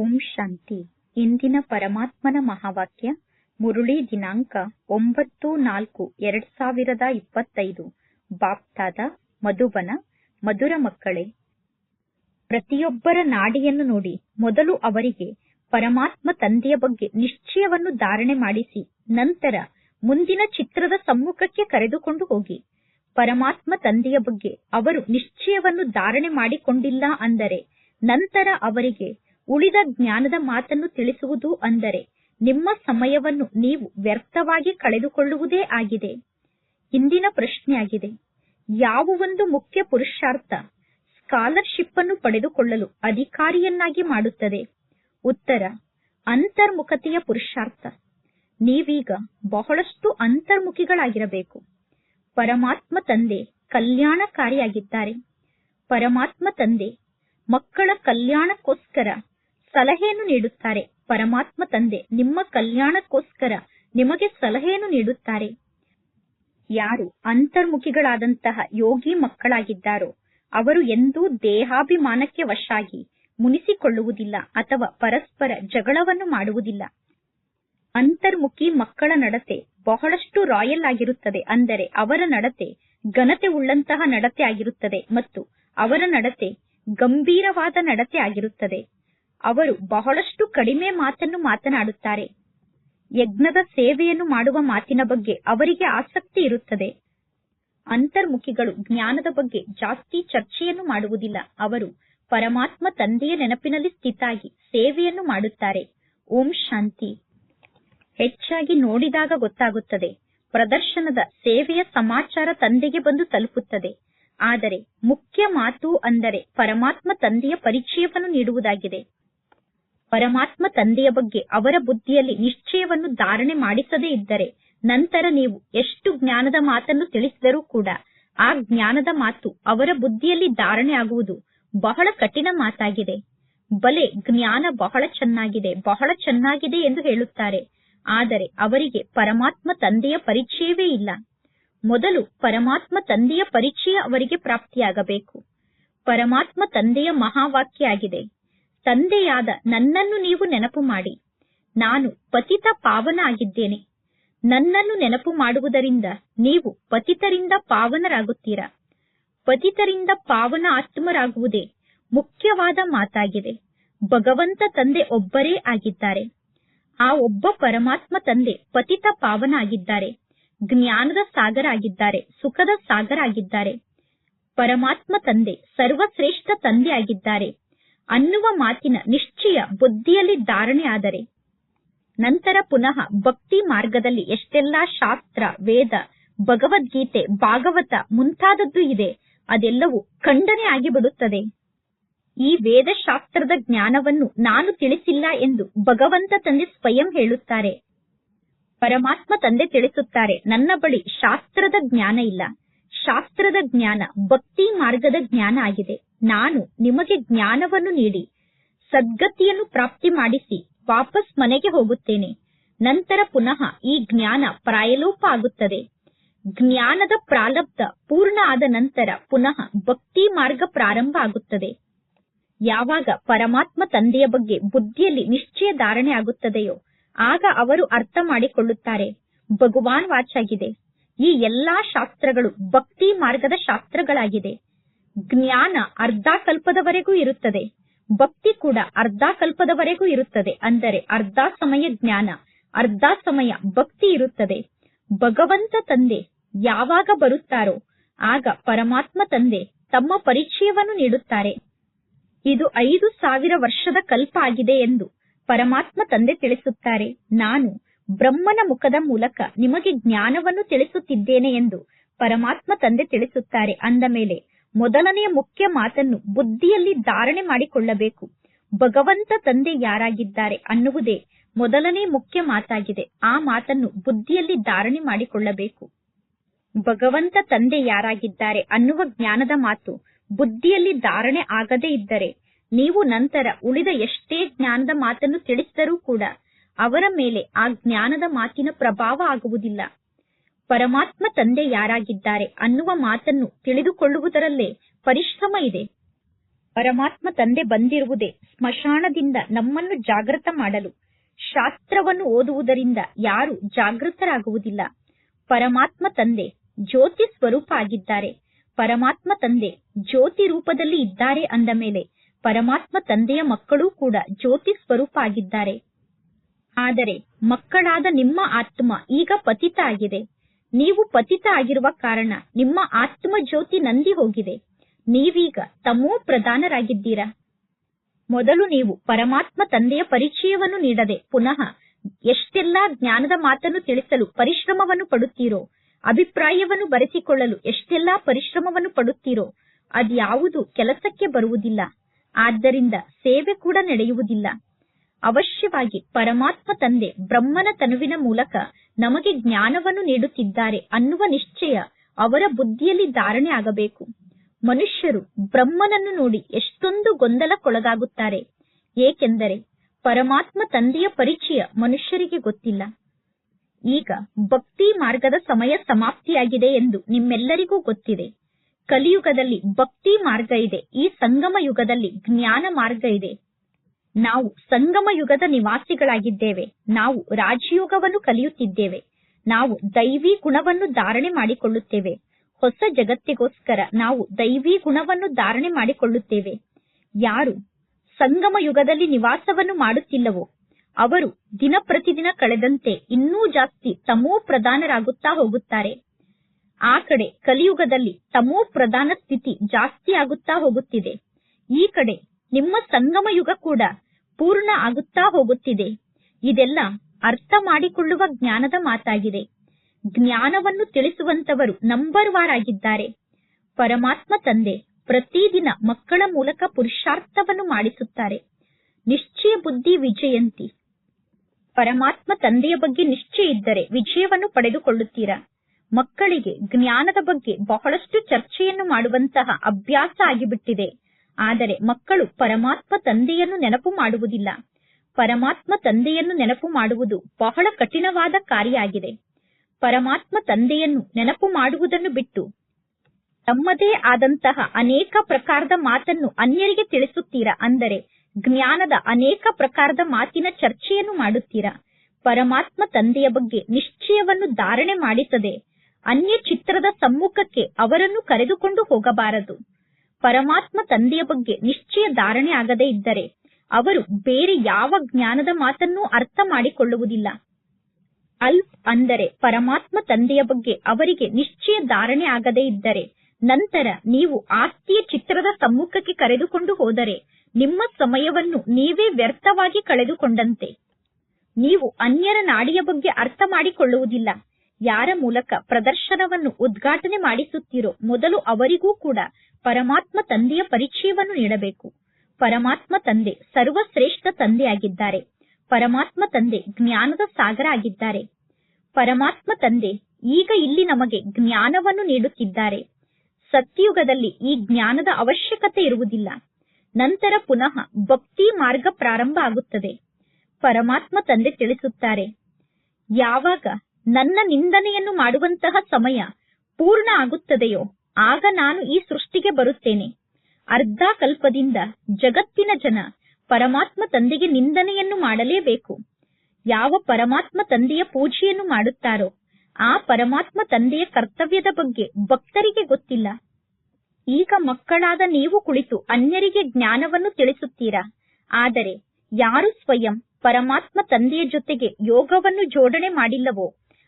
ಓಂ ಶಾಂತಿ. ಇಂದಿನ ಪರಮಾತ್ಮನ ಮಹಾವಾಕ್ಯ, ಮುರುಳಿ ದಿನಾಂಕ ಒಂಬತ್ತು ನಾಲ್ಕು ಎರಡ್ ಸಾವಿರದ ಇಪ್ಪತ್ತೈದು. ಬಾಪ್ತಾದ, ಮಧುಬನ, ಮಧುರ ಮಕ್ಕಳೇ, ಪ್ರತಿಯೊಬ್ಬರ ನಾಡಿಯನ್ನು ನೋಡಿ ಮೊದಲು ಅವರಿಗೆ ಪರಮಾತ್ಮ ತಂದೆಯ ಬಗ್ಗೆ ನಿಶ್ಚಯವನ್ನು ಧಾರಣೆ ಮಾಡಿಸಿ, ನಂತರ ಮುಂದಿನ ಚಿತ್ರದ ಸಮ್ಮುಖಕ್ಕೆ ಕರೆದುಕೊಂಡು ಹೋಗಿ. ಪರಮಾತ್ಮ ತಂದೆಯ ಬಗ್ಗೆ ಅವರು ನಿಶ್ಚಯವನ್ನು ಧಾರಣೆ ಮಾಡಿಕೊಂಡಿಲ್ಲ ಅಂದರೆ ನಂತರ ಅವರಿಗೆ ಉಳಿದ ಜ್ಞಾನದ ಮಾತನ್ನು ತಿಳಿಸುವುದು ಅಂದರೆ ನಿಮ್ಮ ಸಮಯವನ್ನು ನೀವು ವ್ಯರ್ಥವಾಗಿ ಕಳೆದುಕೊಳ್ಳುವುದೇ ಆಗಿದೆ. ಇಂದಿನ ಪ್ರಶ್ನೆಯಾಗಿದೆ. ಯಾವ ಒಂದು ಮುಖ್ಯ ಪುರುಷಾರ್ಥ ಸ್ಕಾಲರ್ಶಿಪ್ ಅನ್ನು ಪಡೆದುಕೊಳ್ಳಲು ಅಧಿಕಾರಿಯನ್ನಾಗಿ ಮಾಡುತ್ತದೆ? ಉತ್ತರ, ಅಂತರ್ಮುಖತೆಯ ಪುರುಷಾರ್ಥ. ನೀವೀಗ ಬಹಳಷ್ಟು ಅಂತರ್ಮುಖಿಗಳಾಗಿರಬೇಕು. ಪರಮಾತ್ಮ ತಂದೆ ಕಲ್ಯಾಣಕಾರಿಯಾಗಿದ್ದಾರೆ. ಪರಮಾತ್ಮ ತಂದೆ ಮಕ್ಕಳ ಕಲ್ಯಾಣಕ್ಕೋಸ್ಕರ ಸಲಹೆಯನ್ನು ನೀಡುತ್ತಾರೆ. ಪರಮಾತ್ಮ ತಂದೆ, ನಿಮ್ಮ ಕಲ್ಯಾಣಕ್ಕೋಸ್ಕರ ನಿಮಗೆ ಸಲಹೆಯನ್ನು ನೀಡುತ್ತಾರೆ. ಯಾರು ಅಂತರ್ಮುಖಿಗಳಾದಂತಹ ಯೋಗಿ ಮಕ್ಕಳಾಗಿದ್ದಾರೋ, ಅವರು ಎಂದೂ ದೇಹಾಭಿಮಾನಕ್ಕೆ ವಶಾಗಿ ಮುನಿಸಿಕೊಳ್ಳುವುದಿಲ್ಲ ಅಥವಾ ಪರಸ್ಪರ ಜಗಳವನ್ನು ಮಾಡುವುದಿಲ್ಲ. ಅಂತರ್ಮುಖಿ ಮಕ್ಕಳ ನಡತೆ ಬಹಳಷ್ಟು ರಾಯಲ್ ಆಗಿರುತ್ತದೆ ಅಂದರೆ ಅವರ ನಡತೆ ಘನತೆ ಉಳ್ಳಂತಹ ನಡತೆ ಆಗಿರುತ್ತದೆ ಮತ್ತು ಅವರ ನಡತೆ ಗಂಭೀರವಾದ ನಡತೆ ಆಗಿರುತ್ತದೆ. ಅವರು ಬಹಳಷ್ಟು ಕಡಿಮೆ ಮಾತನ್ನು ಮಾತನಾಡುತ್ತಾರೆ. ಯಜ್ಞದ ಸೇವೆಯನ್ನು ಮಾಡುವ ಮಾತಿನ ಬಗ್ಗೆ ಅವರಿಗೆ ಆಸಕ್ತಿ ಇರುತ್ತದೆ. ಅಂತರ್ಮುಖಿಗಳು ಜ್ಞಾನದ ಬಗ್ಗೆ ಜಾಸ್ತಿ ಚರ್ಚೆಯನ್ನು ಮಾಡುವುದಿಲ್ಲ. ಅವರು ಪರಮಾತ್ಮ ತಂದೆಯ ನೆನಪಿನಲ್ಲಿ ಸ್ಥಿತಾಗಿ ಸೇವೆಯನ್ನು ಮಾಡುತ್ತಾರೆ. ಓಂ ಶಾಂತಿ. ಹೆಚ್ಚಾಗಿ ನೋಡಿದಾಗ ಗೊತ್ತಾಗುತ್ತದೆ. ಪ್ರದರ್ಶನದ ಸೇವೆಯ ಸಮಾಚಾರ ತಂದೆಗೆ ಬಂದು ತಲುಪುತ್ತದೆ. ಆದರೆ ಮುಖ್ಯ ಮಾತು ಅಂದರೆ ಪರಮಾತ್ಮ ತಂದೆಯ ಪರಿಚಯವನ್ನು ನೀಡುವುದಾಗಿದೆ. ಪರಮಾತ್ಮ ತಂದೆಯ ಬಗ್ಗೆ ಅವರ ಬುದ್ಧಿಯಲ್ಲಿ ನಿಶ್ಚಯವನ್ನು ಧಾರಣೆ ಮಾಡಿಸದೇ ಇದ್ದರೆ ನಂತರ ನೀವು ಎಷ್ಟು ಜ್ಞಾನದ ಮಾತನ್ನು ತಿಳಿಸಿದರೂ ಕೂಡ ಆ ಜ್ಞಾನದ ಮಾತು ಅವರ ಬುದ್ಧಿಯಲ್ಲಿ ಧಾರಣೆ ಆಗುವುದು ಬಹಳ ಕಠಿಣ ಮಾತಾಗಿದೆ. ಬಲೆ ಜ್ಞಾನ ಬಹಳ ಚೆನ್ನಾಗಿದೆ ಬಹಳ ಚೆನ್ನಾಗಿದೆ ಎಂದು ಹೇಳುತ್ತಾರೆ. ಆದರೆ ಅವರಿಗೆ ಪರಮಾತ್ಮ ತಂದೆಯ ಪರಿಚಯವೇ ಇಲ್ಲ. ಮೊದಲು ಪರಮಾತ್ಮ ತಂದೆಯ ಪರಿಚಯ ಅವರಿಗೆ ಪ್ರಾಪ್ತಿಯಾಗಬೇಕು. ಪರಮಾತ್ಮ ತಂದೆಯ ಮಹಾವಾಕ್ಯ ಆಗಿದೆ. ತಂದೆಯಾದ ನನ್ನನ್ನು ನೀವು ನೆನಪು ಮಾಡಿ. ನಾನು ಪತಿತ ಪಾವನ ಆಗಿದ್ದೇನೆ. ನನ್ನನ್ನು ನೆನಪು ಮಾಡುವುದರಿಂದ ನೀವು ಪತಿತರಿಂದ ಪಾವನರಾಗುತ್ತೀರಾ? ಪತಿತರಿಂದ ಪಾವನ ಆತ್ಮರಾಗುವುದೇ ಮುಖ್ಯವಾದ ಮಾತಾಗಿದೆ. ಭಗವಂತ ತಂದೆ ಒಬ್ಬರೇ ಆಗಿದ್ದಾರೆ. ಆ ಒಬ್ಬ ಪರಮಾತ್ಮ ತಂದೆ ಪತಿತ ಪಾವನ ಆಗಿದ್ದಾರೆ ಜ್ಞಾನದ ಸಾಗರ ಆಗಿದ್ದಾರೆ ಸುಖದ ಸಾಗರ ಆಗಿದ್ದಾರೆ ಪರಮಾತ್ಮ ತಂದೆ ಸರ್ವಶ್ರೇಷ್ಠ ತಂದೆ ಆಗಿದ್ದಾರೆ ಅನ್ನುವ ಮಾತಿನ ನಿಶ್ಚಯ ಬುದ್ಧಿಯಲ್ಲಿ ಧಾರಣೆ ಆದರೆ ನಂತರ ಪುನಃ ಭಕ್ತಿ ಮಾರ್ಗದಲ್ಲಿ ಎಷ್ಟೆಲ್ಲಾ ಶಾಸ್ತ್ರ, ವೇದ, ಭಗವದ್ಗೀತೆ, ಭಾಗವತ ಮುಂತಾದದ್ದು ಇದೆ, ಅದೆಲ್ಲವೂ ಖಂಡನೆ ಆಗಿಬಿಡುತ್ತದೆ. ಈ ವೇದಶಾಸ್ತ್ರದ ಜ್ಞಾನವನ್ನು ನಾನು ತಿಳಿಸಿಲ್ಲ ಎಂದು ಭಗವಂತ ತಂದೆ ಸ್ವಯಂ ಹೇಳುತ್ತಾರೆ. ಪರಮಾತ್ಮ ತಂದೆ ತಿಳಿಸುತ್ತಾರೆ, ನನ್ನ ಬಳಿ ಶಾಸ್ತ್ರದ ಜ್ಞಾನ ಇಲ್ಲ. ಶಾಸ್ತ್ರದ ಜ್ಞಾನ ಭಕ್ತಿ ಮಾರ್ಗದ ಜ್ಞಾನ ಆಗಿದೆ. ನಾನು ನಿಮಗೆ ಜ್ಞಾನವನ್ನು ನೀಡಿ, ಸದ್ಗತಿಯನ್ನು ಪ್ರಾಪ್ತಿ ಮಾಡಿಸಿ ವಾಪಸ್ ಮನೆಗೆ ಹೋಗುತ್ತೇನೆ. ನಂತರ ಪುನಃ ಈ ಜ್ಞಾನ ಪ್ರಾಯಲೋಪ ಆಗುತ್ತದೆ ಜ್ಞಾನದ ಪ್ರಾಲಬ್ಧ ಪೂರ್ಣ ಆದ ನಂತರ ಪುನಃ ಭಕ್ತಿ ಮಾರ್ಗ ಪ್ರಾರಂಭ ಆಗುತ್ತದೆ. ಯಾವಾಗ ಪರಮಾತ್ಮ ತಂದೆಯ ಬಗ್ಗೆ ಬುದ್ಧಿಯಲ್ಲಿ ನಿಶ್ಚಯ ಧಾರಣೆ ಆಗುತ್ತದೆಯೋ, ಆಗ ಅವರು ಅರ್ಥ ಮಾಡಿಕೊಳ್ಳುತ್ತಾರೆ. ಭಗವಾನ್ ವಾಚಾಗಿದೆ. ಈ ಎಲ್ಲಾ ಶಾಸ್ತ್ರಗಳು ಭಕ್ತಿ ಮಾರ್ಗದ ಶಾಸ್ತ್ರಗಳಾಗಿದೆ. ಜ್ಞಾನ ಅರ್ಧ ಕಲ್ಪದವರೆಗೂ ಇರುತ್ತದೆ. ಭಕ್ತಿ ಕೂಡ ಅರ್ಧ ಕಲ್ಪದವರೆಗೂ ಇರುತ್ತದೆ. ಅಂದರೆ ಅರ್ಧ ಸಮಯ ಜ್ಞಾನ, ಅರ್ಧ ಸಮಯ ಭಕ್ತಿ ಇರುತ್ತದೆ. ಭಗವಂತ ತಂದೆ ಯಾವಾಗ ಬರುತ್ತಾರೋ, ಆಗ ಪರಮಾತ್ಮ ತಂದೆ ತಮ್ಮ ಪರಿಚಯವನ್ನು ನೀಡುತ್ತಾರೆ. ಇದು ಐದು ಸಾವಿರ ವರ್ಷದ ಕಲ್ಪ ಆಗಿದೆ ಎಂದು ಪರಮಾತ್ಮ ತಂದೆ ತಿಳಿಸುತ್ತಾರೆ. ನಾನು ಬ್ರಹ್ಮನ ಮುಖದ ಮೂಲಕ ನಿಮಗೆ ಜ್ಞಾನವನ್ನು ತಿಳಿಸುತ್ತಿದ್ದೇನೆ ಎಂದು ಪರಮಾತ್ಮ ತಂದೆ ತಿಳಿಸುತ್ತಾರೆ. ಅಂದ ಮೇಲೆ ಮೊದಲನೆಯ ಮುಖ್ಯ ಮಾತನ್ನು ಬುದ್ಧಿಯಲ್ಲಿ ಧಾರಣೆ ಮಾಡಿಕೊಳ್ಳಬೇಕು. ಭಗವಂತ ತಂದೆ ಯಾರಾಗಿದ್ದಾರೆ ಅನ್ನುವುದೇ ಮೊದಲನೇ ಮುಖ್ಯ ಮಾತಾಗಿದೆ. ಆ ಮಾತನ್ನು ಬುದ್ಧಿಯಲ್ಲಿ ಧಾರಣೆ ಮಾಡಿಕೊಳ್ಳಬೇಕು. ಭಗವಂತ ತಂದೆ ಯಾರಾಗಿದ್ದಾರೆ ಅನ್ನುವ ಜ್ಞಾನದ ಮಾತು ಬುದ್ಧಿಯಲ್ಲಿ ಧಾರಣೆ ಆಗದೇ ಇದ್ದರೆ ನೀವು ನಂತರ ಉಳಿದ ಎಷ್ಟೇ ಜ್ಞಾನದ ಮಾತನ್ನು ತಿಳಿಸಿದರೂ ಕೂಡ ಅವರ ಮೇಲೆ ಆ ಜ್ಞಾನದ ಮಾತಿನ ಪ್ರಭಾವ ಆಗುವುದಿಲ್ಲ. ಪರಮಾತ್ಮ ತಂದೆ ಯಾರಾಗಿದ್ದಾರೆ ಅನ್ನುವ ಮಾತನ್ನು ತಿಳಿದುಕೊಳ್ಳುವುದರಲ್ಲೇ ಪರಿಶ್ರಮ ಇದೆ. ಪರಮಾತ್ಮ ತಂದೆ ಬಂದಿರುವುದೇ ಸ್ಮಶಾನದಿಂದ ನಮ್ಮನ್ನು ಜಾಗೃತ ಮಾಡಲು. ಶಾಸ್ತ್ರವನ್ನು ಓದುವುದರಿಂದ ಯಾರು ಜಾಗೃತರಾಗುವುದಿಲ್ಲ. ಪರಮಾತ್ಮ ತಂದೆ ಜ್ಯೋತಿ ಸ್ವರೂಪ ಆಗಿದ್ದಾರೆ. ಪರಮಾತ್ಮ ತಂದೆ ಜ್ಯೋತಿ ರೂಪದಲ್ಲಿ ಇದ್ದಾರೆ ಅಂದ ಮೇಲೆ ಪರಮಾತ್ಮ ತಂದೆಯ ಮಕ್ಕಳೂ ಕೂಡ ಜ್ಯೋತಿ ಸ್ವರೂಪ ಆಗಿದ್ದಾರೆ. ಆದರೆ ಮಕ್ಕಳಾದ ನಿಮ್ಮ ಆತ್ಮ ಈಗ ಪತಿತ ಆಗಿದೆ. ನೀವು ಪತಿತ ಆಗಿರುವ ಕಾರಣ ನಿಮ್ಮ ಆತ್ಮ ಜ್ಯೋತಿ ನಂದಿ ಹೋಗಿದೆ. ನೀವೀಗ ತಮೋ ಪ್ರಧಾನರಾಗಿದ್ದೀರಾ? ಮೊದಲು ನೀವು ಪರಮಾತ್ಮ ತಂದೆಯ ಪರಿಚಯವನ್ನು ನೀಡದೆ ಪುನಃ ಎಷ್ಟೆಲ್ಲಾ ಜ್ಞಾನದ ಮಾತನ್ನು ತಿಳಿಸಲು ಪರಿಶ್ರಮವನ್ನು ಪಡುತ್ತೀರೋ, ಅಭಿಪ್ರಾಯವನ್ನು ಬರೆಸಿಕೊಳ್ಳಲು ಎಷ್ಟೆಲ್ಲಾ ಪರಿಶ್ರಮವನ್ನು ಪಡುತ್ತೀರೋ, ಅದ್ಯಾವುದು ಕೆಲಸಕ್ಕೆ ಬರುವುದಿಲ್ಲ. ಆದ್ದರಿಂದ ಸೇವೆ ಕೂಡ ನಡೆಯುವುದಿಲ್ಲ. ಅವಶ್ಯವಾಗಿ ಪರಮಾತ್ಮ ತಂದೆ ಬ್ರಹ್ಮನ ತನುವಿನ ಮೂಲಕ ನಮಗೆ ಜ್ಞಾನವನ್ನು ನೀಡುತ್ತಿದ್ದಾರೆ ಅನ್ನುವ ನಿಶ್ಚಯ ಅವರ ಬುದ್ಧಿಯಲ್ಲಿ ಧಾರಣೆ ಆಗಬೇಕು. ಮನುಷ್ಯರು ಬ್ರಹ್ಮನನ್ನು ನೋಡಿ ಎಷ್ಟೊಂದು ಗೊಂದಲಕ್ಕೊಳಗಾಗುತ್ತಾರೆ. ಏಕೆಂದರೆ ಪರಮಾತ್ಮ ತಂದೆಯ ಪರಿಚಯ ಮನುಷ್ಯರಿಗೆ ಗೊತ್ತಿಲ್ಲ. ಈಗ ಭಕ್ತಿ ಮಾರ್ಗದ ಸಮಯ ಸಮಾಪ್ತಿಯಾಗಿದೆ ಎಂದು ನಿಮ್ಮೆಲ್ಲರಿಗೂ ಗೊತ್ತಿದೆ. ಕಲಿಯುಗದಲ್ಲಿ ಭಕ್ತಿ ಮಾರ್ಗ ಇದೆ, ಈ ಸಂಗಮ ಯುಗದಲ್ಲಿ ಜ್ಞಾನ ಮಾರ್ಗ ಇದೆ. ನಾವು ಸಂಗಮ ಯುಗದ ನಿವಾಸಿಗಳಾಗಿದ್ದೇವೆ. ನಾವು ರಾಜಯೋಗವನ್ನು ಕಲಿಯುತ್ತಿದ್ದೇವೆ. ನಾವು ದೈವಿ ಗುಣವನ್ನು ಧಾರಣೆ ಮಾಡಿಕೊಳ್ಳುತ್ತೇವೆ. ಹೊಸ ಜಗತ್ತಿಗೋಸ್ಕರ ನಾವು ದೈವಿ ಗುಣವನ್ನು ಧಾರಣೆ ಮಾಡಿಕೊಳ್ಳುತ್ತೇವೆ. ಯಾರು ಸಂಗಮ ಯುಗದಲ್ಲಿ ನಿವಾಸವನ್ನು ಮಾಡುತ್ತಿಲ್ಲವೋ, ಅವರು ದಿನ ಪ್ರತಿದಿನ ಕಳೆದಂತೆ ಇನ್ನೂ ಜಾಸ್ತಿ ತಮೋ ಪ್ರಧಾನರಾಗುತ್ತಾ ಹೋಗುತ್ತಾರೆ. ಆ ಕಡೆ ಕಲಿಯುಗದಲ್ಲಿ ತಮೋ ಪ್ರಧಾನ ಸ್ಥಿತಿ ಜಾಸ್ತಿ ಆಗುತ್ತಾ ಹೋಗುತ್ತಿದೆ. ಈ ಕಡೆ ನಿಮ್ಮ ಸಂಗಮ ಯುಗ ಕೂಡ ಪೂರ್ಣ ಆಗುತ್ತಾ ಹೋಗುತ್ತಿದೆ. ಇದೆಲ್ಲ ಅರ್ಥ ಮಾಡಿಕೊಳ್ಳುವ ಜ್ಞಾನದ ಮಾತಾಗಿದೆ. ಜ್ಞಾನವನ್ನು ತಿಳಿಸುವಂತವರು ನಂಬರ್ ವಾರ್ ಆಗಿದ್ದಾರೆ. ಪರಮಾತ್ಮ ತಂದೆ ಪ್ರತಿದಿನ ಮಕ್ಕಳ ಮೂಲಕ ಪುರುಷಾರ್ಥವನ್ನು ಮಾಡಿಸುತ್ತಾರೆ. ನಿಶ್ಚಯ ಬುದ್ಧಿ ವಿಜಯಂತಿ. ಪರಮಾತ್ಮ ತಂದೆಯ ಬಗ್ಗೆ ನಿಶ್ಚಯ ಇದ್ದರೆ ವಿಜಯವನ್ನು ಪಡೆದುಕೊಳ್ಳುತ್ತೀರಾ? ಮಕ್ಕಳಿಗೆ ಜ್ಞಾನದ ಬಗ್ಗೆ ಬಹಳಷ್ಟು ಚರ್ಚೆಯನ್ನು ಮಾಡುವಂತಹ ಅಭ್ಯಾಸ ಆಗಿಬಿಟ್ಟಿದೆ. ಆದರೆ ಮಕ್ಕಳು ಪರಮಾತ್ಮ ತಂದೆಯನ್ನು ನೆನಪು ಮಾಡುವುದಿಲ್ಲ. ಪರಮಾತ್ಮ ತಂದೆಯನ್ನು ನೆನಪು ಮಾಡುವುದು ಬಹಳ ಕಠಿಣವಾದ ಕಾರ್ಯ ಆಗಿದೆ ಪರಮಾತ್ಮ ತಂದೆಯನ್ನು ನೆನಪು ಮಾಡುವುದನ್ನು ಬಿಟ್ಟು ತಮ್ಮದೇ ಆದಂತಹ ಅನೇಕ ಪ್ರಕಾರದ ಮಾತನ್ನು ಅನ್ಯರಿಗೆ ತಿಳಿಸುತ್ತೀರಾ? ಅಂದರೆ ಜ್ಞಾನದ ಅನೇಕ ಪ್ರಕಾರದ ಮಾತಿನ ಚರ್ಚೆಯನ್ನು ಮಾಡುತ್ತೀರಾ? ಪರಮಾತ್ಮ ತಂದೆಯ ಬಗ್ಗೆ ನಿಶ್ಚಯವನ್ನು ಧಾರಣೆ ಮಾಡಿಸದೆ ಅನ್ಯ ಚಿತ್ರದ ಸಮ್ಮುಖಕ್ಕೆ ಅವರನ್ನು ಕರೆದುಕೊಂಡು ಹೋಗಬಾರದು. ಪರಮಾತ್ಮ ತಂದೆಯ ಬಗ್ಗೆ ನಿಶ್ಚಯ ಧಾರಣೆ ಆಗದೇ ಇದ್ದರೆ ಅವರು ಬೇರೆ ಯಾವ ಜ್ಞಾನದ ಮಾತನ್ನೂ ಅರ್ಥ ಮಾಡಿಕೊಳ್ಳುವುದಿಲ್ಲ. ಅಲ್ಪ್ ಅಂದರೆ ಪರಮಾತ್ಮ ತಂದೆಯ ಬಗ್ಗೆ ಅವರಿಗೆ ನಿಶ್ಚಯ ಧಾರಣೆ ಆಗದೇ ಇದ್ದರೆ ನಂತರ ನೀವು ಆಸ್ತಿಯ ಚಿತ್ರದ ಸಮ್ಮುಖಕ್ಕೆ ಕರೆದುಕೊಂಡು ಹೋದರೆ ನಿಮ್ಮ ಸಮಯವನ್ನು ನೀವೇ ವ್ಯರ್ಥವಾಗಿ ಕಳೆದುಕೊಂಡಂತೆ. ನೀವು ಅನ್ಯರ ನಾಡಿಯ ಬಗ್ಗೆ ಅರ್ಥ ಮಾಡಿಕೊಳ್ಳುವುದಿಲ್ಲ. ಯಾರ ಮೂಲಕ ಪ್ರದರ್ಶನವನ್ನು ಉದ್ಘಾಟನೆ ಮಾಡಿಸುತ್ತೀರೋ ಮೊದಲು ಅವರಿಗೂ ಕೂಡ ಪರಮಾತ್ಮ ತಂದೆಯ ಪರಿಚಯವನ್ನು ನೀಡಬೇಕು. ಪರಮಾತ್ಮ ತಂದೆ ಸರ್ವಶ್ರೇಷ್ಠ ತಂದೆಯಾಗಿದ್ದಾರೆ. ಪರಮಾತ್ಮ ತಂದೆ ಜ್ಞಾನದ ಸಾಗರ ಆಗಿದ್ದಾರೆ. ಪರಮಾತ್ಮ ತಂದೆ ಈಗ ಇಲ್ಲಿ ನಮಗೆ ಜ್ಞಾನವನ್ನು ನೀಡುತ್ತಿದ್ದಾರೆ. ಸತ್ಯಯುಗದಲ್ಲಿ ಈ ಜ್ಞಾನದ ಅವಶ್ಯಕತೆ ಇರುವುದಿಲ್ಲ. ನಂತರ ಪುನಃ ಭಕ್ತಿ ಮಾರ್ಗ ಪ್ರಾರಂಭ ಆಗುತ್ತದೆ. ಪರಮಾತ್ಮ ತಂದೆ ತಿಳಿಸುತ್ತಾರೆ, ಯಾವಾಗ ನನ್ನ ನಿಂದನೆಯನ್ನು ಮಾಡುವಂತಹ ಸಮಯ ಪೂರ್ಣ ಆಗುತ್ತದೆಯೋ, ಆಗ ನಾನು ಈ ಸೃಷ್ಟಿಗೆ ಬರುತ್ತೇನೆ. ಅರ್ಧ ಕಲ್ಪದಿಂದ ಜಗತ್ತಿನ ಜನ ಪರಮಾತ್ಮ ತಂದೆಗೆ ನಿಂದನೆಯನ್ನು ಮಾಡಲೇಬೇಕು. ಯಾವ ಪರಮಾತ್ಮ ತಂದೆಯ ಪೂಜೆಯನ್ನು ಮಾಡುತ್ತಾರೋ, ಆ ಪರಮಾತ್ಮ ತಂದೆಯ ಕರ್ತವ್ಯದ ಬಗ್ಗೆ ಭಕ್ತರಿಗೆ ಗೊತ್ತಿಲ್ಲ. ಈಗ ಮಕ್ಕಳಾದ ನೀವು ಕುಳಿತು ಅನ್ಯರಿಗೆ ಜ್ಞಾನವನ್ನು ತಿಳಿಸುತ್ತೀರಾ? ಆದರೆ ಯಾರು ಸ್ವಯಂ ಪರಮಾತ್ಮ ತಂದೆಯ ಜೊತೆಗೆ ಯೋಗವನ್ನು ಜೋಡಣೆ ಮಾಡಿಲ್ಲವೋ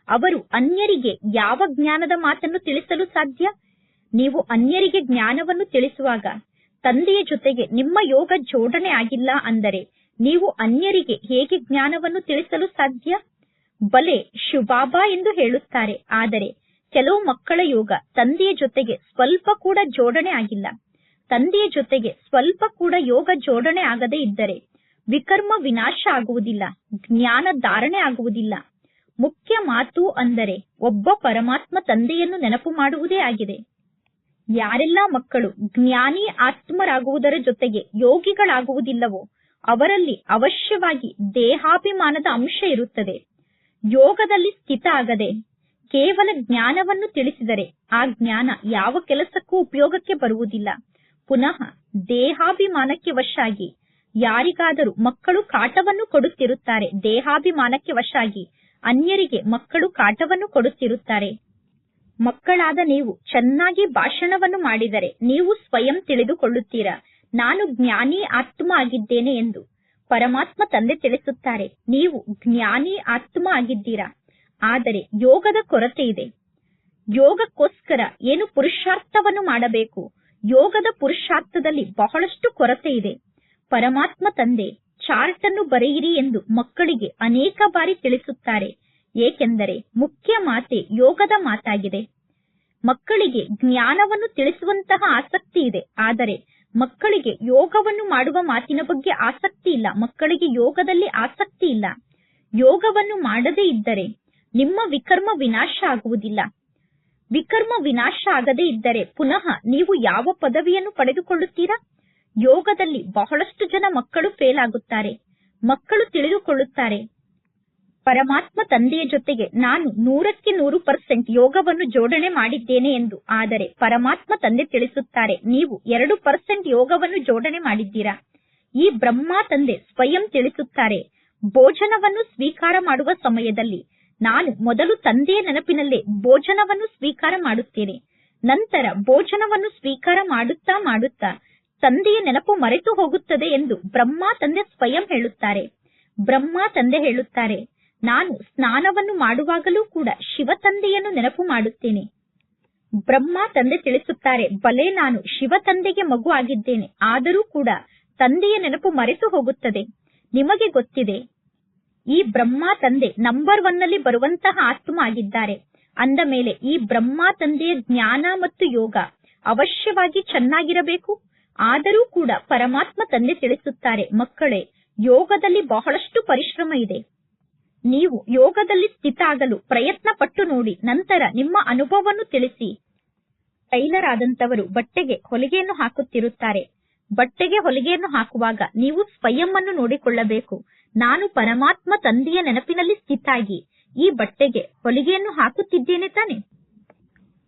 ಅವರು ಅನ್ಯರಿಗೆ ಯಾವ ಜ್ಞಾನದ ಮಾತನ್ನು ತಿಳಿಸಲು ಸಾಧ್ಯ? ನೀವು ಅನ್ಯರಿಗೆ ಜ್ಞಾನವನ್ನು ತಿಳಿಸುವಾಗ ತಂದೆಯ ಜೊತೆಗೆ ನಿಮ್ಮ ಯೋಗ ಜೋಡಣೆ ಆಗಿಲ್ಲ ಅಂದರೆ ನೀವು ಅನ್ಯರಿಗೆ ಹೇಗೆ ಜ್ಞಾನವನ್ನು ತಿಳಿಸಲು ಸಾಧ್ಯ? ಬಲೆ ಶುಭಾಬಾ ಎಂದು ಹೇಳುತ್ತಾರೆ, ಆದರೆ ಕೆಲವು ಮಕ್ಕಳ ಯೋಗ ತಂದೆಯ ಜೊತೆಗೆ ಸ್ವಲ್ಪ ಕೂಡ ಜೋಡಣೆ ಆಗಿಲ್ಲ. ತಂದೆಯ ಜೊತೆಗೆ ಸ್ವಲ್ಪ ಕೂಡ ಯೋಗ ಜೋಡಣೆ ಆಗದೇ ಇದ್ದರೆ ವಿಕರ್ಮ ವಿನಾಶ ಆಗುವುದಿಲ್ಲ, ಜ್ಞಾನ ಧಾರಣೆ ಆಗುವುದಿಲ್ಲ. ಮುಖ್ಯ ಮಾತು ಅಂದರೆ ಒಬ್ಬ ಪರಮಾತ್ಮ ತಂದೆಯನ್ನು ನೆನಪು ಮಾಡುವುದೇ ಆಗಿದೆ. ಯಾರೆಲ್ಲ ಮಕ್ಕಳು ಜ್ಞಾನಿ ಆತ್ಮರಾಗುವುದರ ಜೊತೆಗೆ ಯೋಗಿಗಳಾಗುವುದಿಲ್ಲವೋ ಅವರಲ್ಲಿ ಅವಶ್ಯವಾಗಿ ದೇಹಾಭಿಮಾನದ ಅಂಶ ಇರುತ್ತದೆ. ಯೋಗದಲ್ಲಿ ಸ್ಥಿತ ಆಗದೆ ಕೇವಲ ಜ್ಞಾನವನ್ನು ತಿಳಿಸಿದರೆ ಆ ಜ್ಞಾನ ಯಾವ ಕೆಲಸಕ್ಕೂ ಉಪಯೋಗಕ್ಕೆ ಬರುವುದಿಲ್ಲ. ಪುನಃ ದೇಹಾಭಿಮಾನಕ್ಕೆ ವಶಾಗಿ ಯಾರಿಗಾದರೂ ಮಕ್ಕಳು ಕಾಟವನ್ನು ಕೊಡುತ್ತಿರುತ್ತಾರೆ ದೇಹಾಭಿಮಾನಕ್ಕೆ ವಶಾಗಿ ಅನ್ಯರಿಗೆ ಮಕ್ಕಳು ಕಾಟವನ್ನು ಕೊಡುತ್ತಿರುತ್ತಾರೆ. ಮಕ್ಕಳಾದ ನೀವು ಚೆನ್ನಾಗಿ ಭಾಷಣವನ್ನು ಮಾಡಿದರೆ ನೀವು ಸ್ವಯಂ ತಿಳಿದುಕೊಳ್ಳುತ್ತೀರಾ. ನಾನು ಜ್ಞಾನಿ ಆತ್ಮ ಆಗಿದ್ದೇನೆ ಎಂದು ಪರಮಾತ್ಮ ತಂದೆ ತಿಳಿಸುತ್ತಾರೆ. ನೀವು ಜ್ಞಾನಿ ಆತ್ಮ ಆಗಿದ್ದೀರಾ? ಆದರೆ ಯೋಗದ ಕೊರತೆ ಇದೆ. ಯೋಗಕ್ಕೋಸ್ಕರ ಏನು ಪುರುಷಾರ್ಥವನ್ನು ಮಾಡಬೇಕು? ಯೋಗದ ಪುರುಷಾರ್ಥದಲ್ಲಿ ಬಹಳಷ್ಟು ಕೊರತೆ ಇದೆ. ಪರಮಾತ್ಮ ತಂದೆ ಚಾರ್ಟ್ ಅನ್ನು ಬರೆಯಿರಿ ಎಂದು ಮಕ್ಕಳಿಗೆ ಅನೇಕ ಬಾರಿ ತಿಳಿಸುತ್ತಾರೆ. ಏಕೆಂದರೆ ಮುಖ್ಯ ಮಾತೆ ಯೋಗದ ಮಾತಾಗಿದೆ. ಮಕ್ಕಳಿಗೆ ಜ್ಞಾನವನ್ನು ತಿಳಿಸುವಂತಹ ಆಸಕ್ತಿ ಇದೆ. ಆದರೆ ಮಕ್ಕಳಿಗೆ ಯೋಗವನ್ನು ಮಾಡುವ ಮಾತಿನ ಬಗ್ಗೆ ಆಸಕ್ತಿ ಇಲ್ಲ. ಮಕ್ಕಳಿಗೆ ಯೋಗದಲ್ಲಿ ಆಸಕ್ತಿ ಇಲ್ಲ. ಯೋಗವನ್ನು ಮಾಡದೇ ಇದ್ದರೆ ನಿಮ್ಮ ವಿಕರ್ಮ ವಿನಾಶ ಆಗುವುದಿಲ್ಲ. ವಿಕರ್ಮ ವಿನಾಶ ಆಗದೇ ಇದ್ದರೆ ಪುನಃ ನೀವು ಯಾವ ಪದವಿಯನ್ನು ಪಡೆದುಕೊಳ್ಳುತ್ತೀರಾ? ಯೋಗದಲ್ಲಿ ಬಹಳಷ್ಟು ಜನ ಮಕ್ಕಳು ಫೇಲ್ ಆಗುತ್ತಾರೆ. ಮಕ್ಕಳು ತಿಳಿದುಕೊಳ್ಳುತ್ತಾರೆ. ಪರಮಾತ್ಮ ತಂದೆಯ ಜೊತೆಗೆ ನಾನು ನೂರಕ್ಕೆ ನೂರು ಪರ್ಸೆಂಟ್ ಯೋಗವನ್ನು ಜೋಡಣೆ ಮಾಡಿದ್ದೇನೆ ಎಂದು. ಆದರೆ ಪರಮಾತ್ಮ ತಂದೆ ತಿಳಿಸುತ್ತಾರೆ, ನೀವು ಎರಡು ಪರ್ಸೆಂಟ್ ಯೋಗವನ್ನು ಜೋಡಣೆ ಮಾಡಿದ್ದೀರಾ? ಈ ಬ್ರಹ್ಮ ತಂದೆ ಸ್ವಯಂ ತಿಳಿಸುತ್ತಾರೆ, ಭೋಜನವನ್ನು ಸ್ವೀಕಾರ ಮಾಡುವ ಸಮಯದಲ್ಲಿ ನಾನು ಮೊದಲು ತಂದೆಯ ನೆನಪಿನಲ್ಲೇ ಭೋಜನವನ್ನು ಸ್ವೀಕಾರ ಮಾಡುತ್ತೇನೆ, ನಂತರ ಭೋಜನವನ್ನು ಸ್ವೀಕಾರ ಮಾಡುತ್ತಾ ಮಾಡುತ್ತಾ ತಂದೆಯ ನೆನಪು ಮರೆತು ಹೋಗುತ್ತದೆ ಎಂದು ಬ್ರಹ್ಮ ತಂದೆ ಸ್ವಯಂ ಹೇಳುತ್ತಾರೆ. ಬ್ರಹ್ಮ ತಂದೆ ಹೇಳುತ್ತಾರೆ, ನಾನು ಸ್ನಾನವನ್ನು ಮಾಡುವಾಗಲೂ ಕೂಡ ಶಿವ ತಂದೆಯನ್ನು ನೆನಪು ಮಾಡುತ್ತೇನೆ. ಬ್ರಹ್ಮ ತಂದೆ ತಿಳಿಸುತ್ತಾರೆ, ಬಲೆ, ನಾನು ಶಿವ ತಂದೆಗೆ ಮಗು ಆಗಿದ್ದೇನೆ, ಆದರೂ ಕೂಡ ತಂದೆಯ ನೆನಪು ಮರೆತು ಹೋಗುತ್ತದೆ. ನಿಮಗೆ ಗೊತ್ತಿದೆ, ಈ ಬ್ರಹ್ಮ ತಂದೆ ನಂಬರ್ ಒನ್ನಲ್ಲಿ ಬರುವಂತಹ ಆತ್ಮ ಆಗಿದ್ದಾರೆ. ಅಂದ ಮೇಲೆ ಈ ಬ್ರಹ್ಮ ತಂದೆಯ ಜ್ಞಾನ ಮತ್ತು ಯೋಗ ಅವಶ್ಯವಾಗಿ ಚೆನ್ನಾಗಿರಬೇಕು? ಆದರೂ ಕೂಡ ಪರಮಾತ್ಮ ತಂದೆ ತಿಳಿಸುತ್ತಾರೆ, ಮಕ್ಕಳೇ, ಯೋಗದಲ್ಲಿ ಬಹಳಷ್ಟು ಪರಿಶ್ರಮ ಇದೆ. ನೀವು ಯೋಗದಲ್ಲಿ ಸ್ಥಿತ ಆಗಲು ಪ್ರಯತ್ನ ಪಟ್ಟು ನೋಡಿ, ನಂತರ ನಿಮ್ಮ ಅನುಭವವನ್ನು ತಿಳಿಸಿ. ಟೈಲರ್ ಆದಂತವರು ಬಟ್ಟೆಗೆ ಹೊಲಿಗೆಯನ್ನು ಹಾಕುತ್ತಿರುತ್ತಾರೆ. ಬಟ್ಟೆಗೆ ಹೊಲಿಗೆಯನ್ನು ಹಾಕುವಾಗ ನೀವು ಸ್ವಯಂ ಅನ್ನು ನೋಡಿಕೊಳ್ಳಬೇಕು. ನಾನು ಪರಮಾತ್ಮ ತಂದೆಯ ನೆನಪಿನಲ್ಲಿ ಸ್ಥಿತಾಗಿ, ಈ ಬಟ್ಟೆಗೆ ಹೊಲಿಗೆಯನ್ನು ಹಾಕುತ್ತಿದ್ದೇನೆ ತಾನೆ.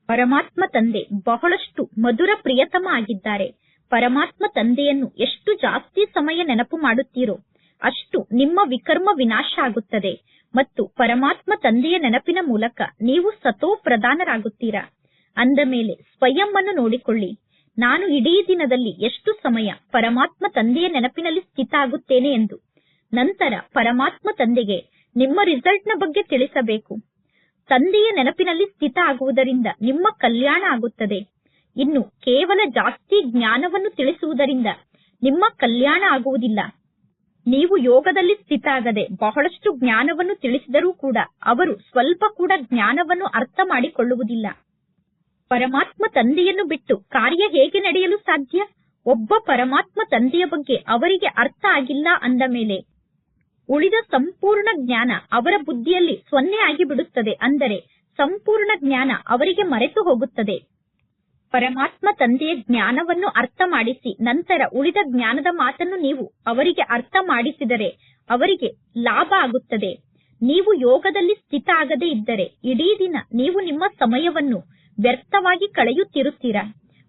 ಪರಮಾತ್ಮ ತಂದೆ ಬಹಳಷ್ಟು ಮಧುರ ಪ್ರಿಯತಮ ಆಗಿದ್ದಾರೆ. ಪರಮಾತ್ಮ ತಂದೆಯನ್ನು ಎಷ್ಟು ಜಾಸ್ತಿ ಸಮಯ ನೆನಪು ಮಾಡುತ್ತೀರೋ ಅಷ್ಟು ನಿಮ್ಮ ವಿಕರ್ಮ ವಿನಾಶ ಆಗುತ್ತದೆ ಮತ್ತು ಪರಮಾತ್ಮ ತಂದೆಯ ನೆನಪಿನ ಮೂಲಕ ನೀವು ಸತೋ ಪ್ರಧಾನರಾಗುತ್ತೀರಾ. ಅಂದ ಮೇಲೆ ಸ್ವಯಂ ನೋಡಿಕೊಳ್ಳಿ. ನಾನು ಇಡೀ ದಿನದಲ್ಲಿ ಎಷ್ಟು ಸಮಯ ಪರಮಾತ್ಮ ತಂದೆಯ ನೆನಪಿನಲ್ಲಿ ಸ್ಥಿತ ಆಗುತ್ತೇನೆ ಎಂದು. ನಂತರ ಪರಮಾತ್ಮ ತಂದೆಗೆ ನಿಮ್ಮ ರಿಸಲ್ಟ್ನ ಬಗ್ಗೆ ತಿಳಿಸಬೇಕು. ತಂದೆಯ ನೆನಪಿನಲ್ಲಿ ಸ್ಥಿತ ಆಗುವುದರಿಂದ ನಿಮ್ಮ ಕಲ್ಯಾಣ ಆಗುತ್ತದೆ. ಇನ್ನು ಕೇವಲ ಜಾಸ್ತಿ ಜ್ಞಾನವನ್ನು ತಿಳಿಸುವುದರಿಂದ ನಿಮ್ಮ ಕಲ್ಯಾಣ ಆಗುವುದಿಲ್ಲ. ನೀವು ಯೋಗದಲ್ಲಿ ಸ್ಥಿತ ಆಗದೆ ಬಹಳಷ್ಟು ಜ್ಞಾನವನ್ನು ತಿಳಿಸಿದರೂ ಕೂಡ ಅವರು ಸ್ವಲ್ಪ ಕೂಡ ಜ್ಞಾನವನ್ನು ಅರ್ಥ ಮಾಡಿಕೊಳ್ಳುವುದಿಲ್ಲ. ಪರಮಾತ್ಮ ತಂದೆಯನ್ನು ಬಿಟ್ಟು ಕಾರ್ಯ ಹೇಗೆ ನಡೆಯಲು ಸಾಧ್ಯ? ಒಬ್ಬ ಪರಮಾತ್ಮ ತಂದೆಯ ಬಗ್ಗೆ ಅವರಿಗೆ ಅರ್ಥ ಆಗಿಲ್ಲ ಅಂದ ಮೇಲೆ, ಉಳಿದ ಸಂಪೂರ್ಣ ಜ್ಞಾನ ಅವರ ಬುದ್ಧಿಯಲ್ಲಿ ಸೊನ್ನೆ ಆಗಿ ಬಿಡುತ್ತದೆ ಅಂದರೆ ಸಂಪೂರ್ಣ ಜ್ಞಾನ ಅವರಿಗೆ ಮರೆತು ಹೋಗುತ್ತದೆ. ಪರಮಾತ್ಮ ತಂದೆಯ ಜ್ಞಾನವನ್ನು ಅರ್ಥ ಮಾಡಿಸಿ, ನಂತರ ಉಳಿದ ಜ್ಞಾನದ ಮಾತನ್ನು ನೀವು ಅವರಿಗೆ ಅರ್ಥ ಮಾಡಿಸಿದರೆ ಅವರಿಗೆ ಲಾಭ ಆಗುತ್ತದೆ. ನೀವು ಯೋಗದಲ್ಲಿ ಸ್ಥಿತ ಆಗದೇ ಇದ್ದರೆ ಇಡೀ ದಿನ ನೀವು ನಿಮ್ಮ ಸಮಯವನ್ನು ವ್ಯರ್ಥವಾಗಿ ಕಳೆಯುತ್ತಿರುತ್ತೀರಾ.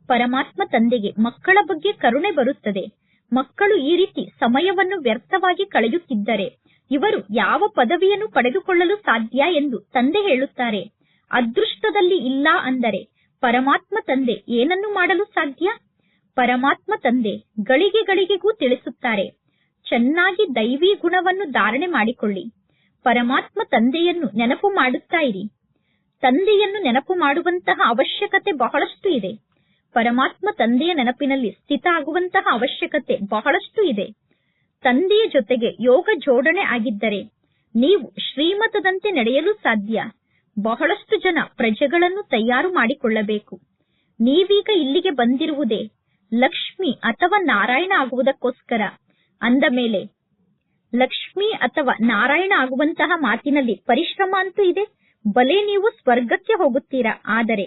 ಪರಮಾತ್ಮ ತಂದೆಗೆ ಮಕ್ಕಳ ಬಗ್ಗೆ ಕರುಣೆ ಬರುತ್ತದೆ. ಮಕ್ಕಳು ಈ ರೀತಿ ಸಮಯವನ್ನು ವ್ಯರ್ಥವಾಗಿ ಕಳೆಯುತ್ತಿದ್ದರೆ ಇವರು ಯಾವ ಪದವಿಯನ್ನು ಪಡೆದುಕೊಳ್ಳಲು ಸಾಧ್ಯ ಎಂದು ತಂದೆ ಹೇಳುತ್ತಾರೆ. ಅದೃಷ್ಟದಲ್ಲಿ ಇಲ್ಲ ಅಂದರೆ ಪರಮಾತ್ಮ ತಂದೆ ಏನನ್ನು ಮಾಡಲು ಸಾಧ್ಯ? ಪರಮಾತ್ಮ ತಂದೆ ಗಳಿಗೆ ಗಳಿಗೆಗೂ ತಿಳಿಸುತ್ತಾರೆ. ಚೆನ್ನಾಗಿ ದೈವಿ ಗುಣವನ್ನು ಧಾರಣೆ ಮಾಡಿಕೊಳ್ಳಿ. ಪರಮಾತ್ಮ ತಂದೆಯನ್ನು ನೆನಪು ಮಾಡುತ್ತಾ ಇರಿ. ತಂದೆಯನ್ನು ನೆನಪು ಮಾಡುವಂತಹ ಅವಶ್ಯಕತೆ ಬಹಳಷ್ಟು ಇದೆ. ಪರಮಾತ್ಮ ತಂದೆಯ ನೆನಪಿನಲ್ಲಿ ಸ್ಥಿತ ಆಗುವಂತಹ ಅವಶ್ಯಕತೆ ಬಹಳಷ್ಟು ಇದೆ. ತಂದೆಯ ಜೊತೆಗೆ ಯೋಗ ಜೋಡಣೆ ಆಗಿದ್ದರೆ ನೀವು ಶ್ರೀಮತದಂತೆ ನಡೆಯಲು ಸಾಧ್ಯ. ಬಹಳಷ್ಟು ಜನ ಪ್ರಜೆಗಳನ್ನು ತಯಾರು ಮಾಡಿಕೊಳ್ಳಬೇಕು. ನೀವೀಗ ಇಲ್ಲಿಗೆ ಬಂದಿರುವುದೇ ಲಕ್ಷ್ಮಿ ಅಥವಾ ನಾರಾಯಣ ಆಗುವುದಕ್ಕೋಸ್ಕರ. ಅಂದ ಮೇಲೆ, ಲಕ್ಷ್ಮಿ ಅಥವಾ ನಾರಾಯಣ ಆಗುವಂತಹ ಮಾತಿನಲ್ಲಿ ಪರಿಶ್ರಮ ಅಂತೂ ಇದೆ, ಬಲೆ ನೀವು ಸ್ವರ್ಗಕ್ಕೆ ಹೋಗುತ್ತೀರಾ? ಆದರೆ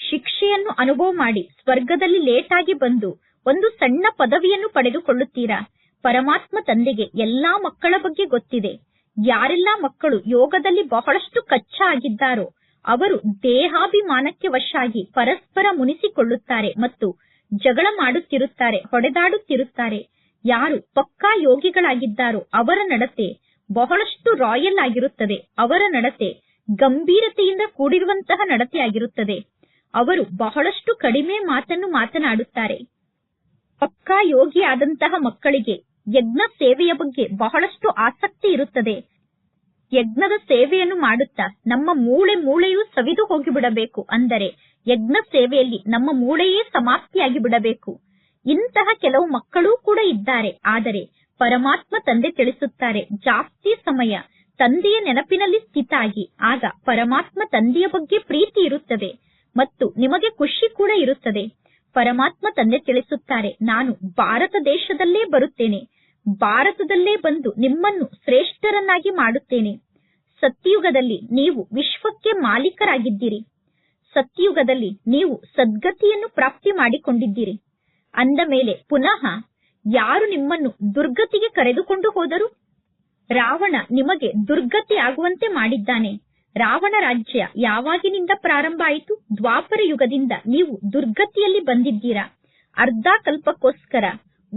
ಶಿಕ್ಷೆಯನ್ನು ಅನುಭವ ಮಾಡಿ ಸ್ವರ್ಗದಲ್ಲಿ ಲೇಟಾಗಿ ಬಂದು ಒಂದು ಸಣ್ಣ ಪದವಿಯನ್ನು ಪಡೆದುಕೊಳ್ಳುತ್ತೀರಾ? ಪರಮಾತ್ಮ ತಂದೆಗೆ ಎಲ್ಲಾ ಮಕ್ಕಳ ಬಗ್ಗೆ ಗೊತ್ತಿದೆ. ಯಾರೆಲ್ಲ ಮಕ್ಕಳು ಯೋಗದಲ್ಲಿ ಬಹಳಷ್ಟು ಕಚ್ಚಾ ಆಗಿದ್ದಾರೋ ಅವರು ದೇಹಾಭಿಮಾನಕ್ಕೆ ವಶಾಗಿ ಪರಸ್ಪರ ಮುನಿಸಿಕೊಳ್ಳುತ್ತಾರೆ ಮತ್ತು ಜಗಳ ಮಾಡುತ್ತಿರುತ್ತಾರೆ, ಹೊಡೆದಾಡುತ್ತಿರುತ್ತಾರೆ. ಯಾರು ಪಕ್ಕಾ ಯೋಗಿಗಳಾಗಿದ್ದಾರೋ ಅವರ ನಡತೆ ಬಹಳಷ್ಟು ರಾಯಲ್ ಆಗಿರುತ್ತದೆ. ಅವರ ನಡತೆ ಗಂಭೀರತೆಯಿಂದ ಕೂಡಿರುವಂತಹ ನಡತೆಯಾಗಿರುತ್ತದೆ ಅವರು ಬಹಳಷ್ಟು ಕಡಿಮೆ ಮಾತನ್ನು ಮಾತನಾಡುತ್ತಾರೆ. ಪಕ್ಕಾ ಯೋಗಿ ಆದಂತಹ ಮಕ್ಕಳಿಗೆ ಯಜ್ಞ ಸೇವೆಯ ಬಗ್ಗೆ ಬಹಳಷ್ಟು ಆಸಕ್ತಿ ಇರುತ್ತದೆ. ಯಜ್ಞದ ಸೇವೆಯನ್ನು ಮಾಡುತ್ತಾ ನಮ್ಮ ಮೂಳೆ ಮೂಳೆಯೂ ಸವಿದು ಹೋಗಿಬಿಡಬೇಕು ಅಂದರೆ ಯಜ್ಞ ಸೇವೆಯಲ್ಲಿ ನಮ್ಮ ಮೂಳೆಯೇ ಸಮಾಪ್ತಿಯಾಗಿ ಬಿಡಬೇಕು. ಇಂತಹ ಕೆಲವು ಮಕ್ಕಳೂ ಕೂಡ ಇದ್ದಾರೆ. ಆದರೆ ಪರಮಾತ್ಮ ತಂದೆ ತಿಳಿಸುತ್ತಾರೆ, ಜಾಸ್ತಿ ಸಮಯ ತಂದೆಯ ನೆನಪಿನಲ್ಲಿ ಸ್ಥಿತ ಆಗಿ, ಆಗ ಪರಮಾತ್ಮ ತಂದೆಯ ಬಗ್ಗೆ ಪ್ರೀತಿ ಇರುತ್ತದೆ ಮತ್ತು ನಿಮಗೆ ಖುಷಿ ಕೂಡ ಇರುತ್ತದೆ. ಪರಮಾತ್ಮ ತಂದೆ ತಿಳಿಸುತ್ತಾರೆ, ನಾನು ಭಾರತ ದೇಶದಲ್ಲೇ ಬರುತ್ತೇನೆ ಭಾರತದಲ್ಲೇ ಬಂದು ನಿಮ್ಮನ್ನು ಶ್ರೇಷ್ಠರನ್ನಾಗಿ ಮಾಡುತ್ತೇನೆ. ಸತ್ಯಯುಗದಲ್ಲಿ ನೀವು ವಿಶ್ವಕ್ಕೆ ಮಾಲೀಕರಾಗಿದ್ದೀರಿ. ಸತ್ಯಯುಗದಲ್ಲಿ ನೀವು ಸದ್ಗತಿಯನ್ನು ಪ್ರಾಪ್ತಿ ಮಾಡಿಕೊಂಡಿದ್ದೀರಿ. ಅಂದ ಮೇಲೆ ಪುನಃ ಯಾರು ನಿಮ್ಮನ್ನು ದುರ್ಗತಿಗೆ ಕರೆದುಕೊಂಡು ಹೋದರು? ರಾವಣ ನಿಮಗೆ ದುರ್ಗತಿ ಆಗುವಂತೆ ಮಾಡಿದ್ದಾನೆ. ರಾವಣ ರಾಜ್ಯ ಯಾವಾಗಿನಿಂದ ಪ್ರಾರಂಭ ಆಯಿತು? ದ್ವಾಪರ ಯುಗದಿಂದ ನೀವು ದುರ್ಗತಿಯಲ್ಲಿ ಬಂದಿದ್ದೀರಾ? ಅರ್ಧ ಕಲ್ಪಕ್ಕೋಸ್ಕರ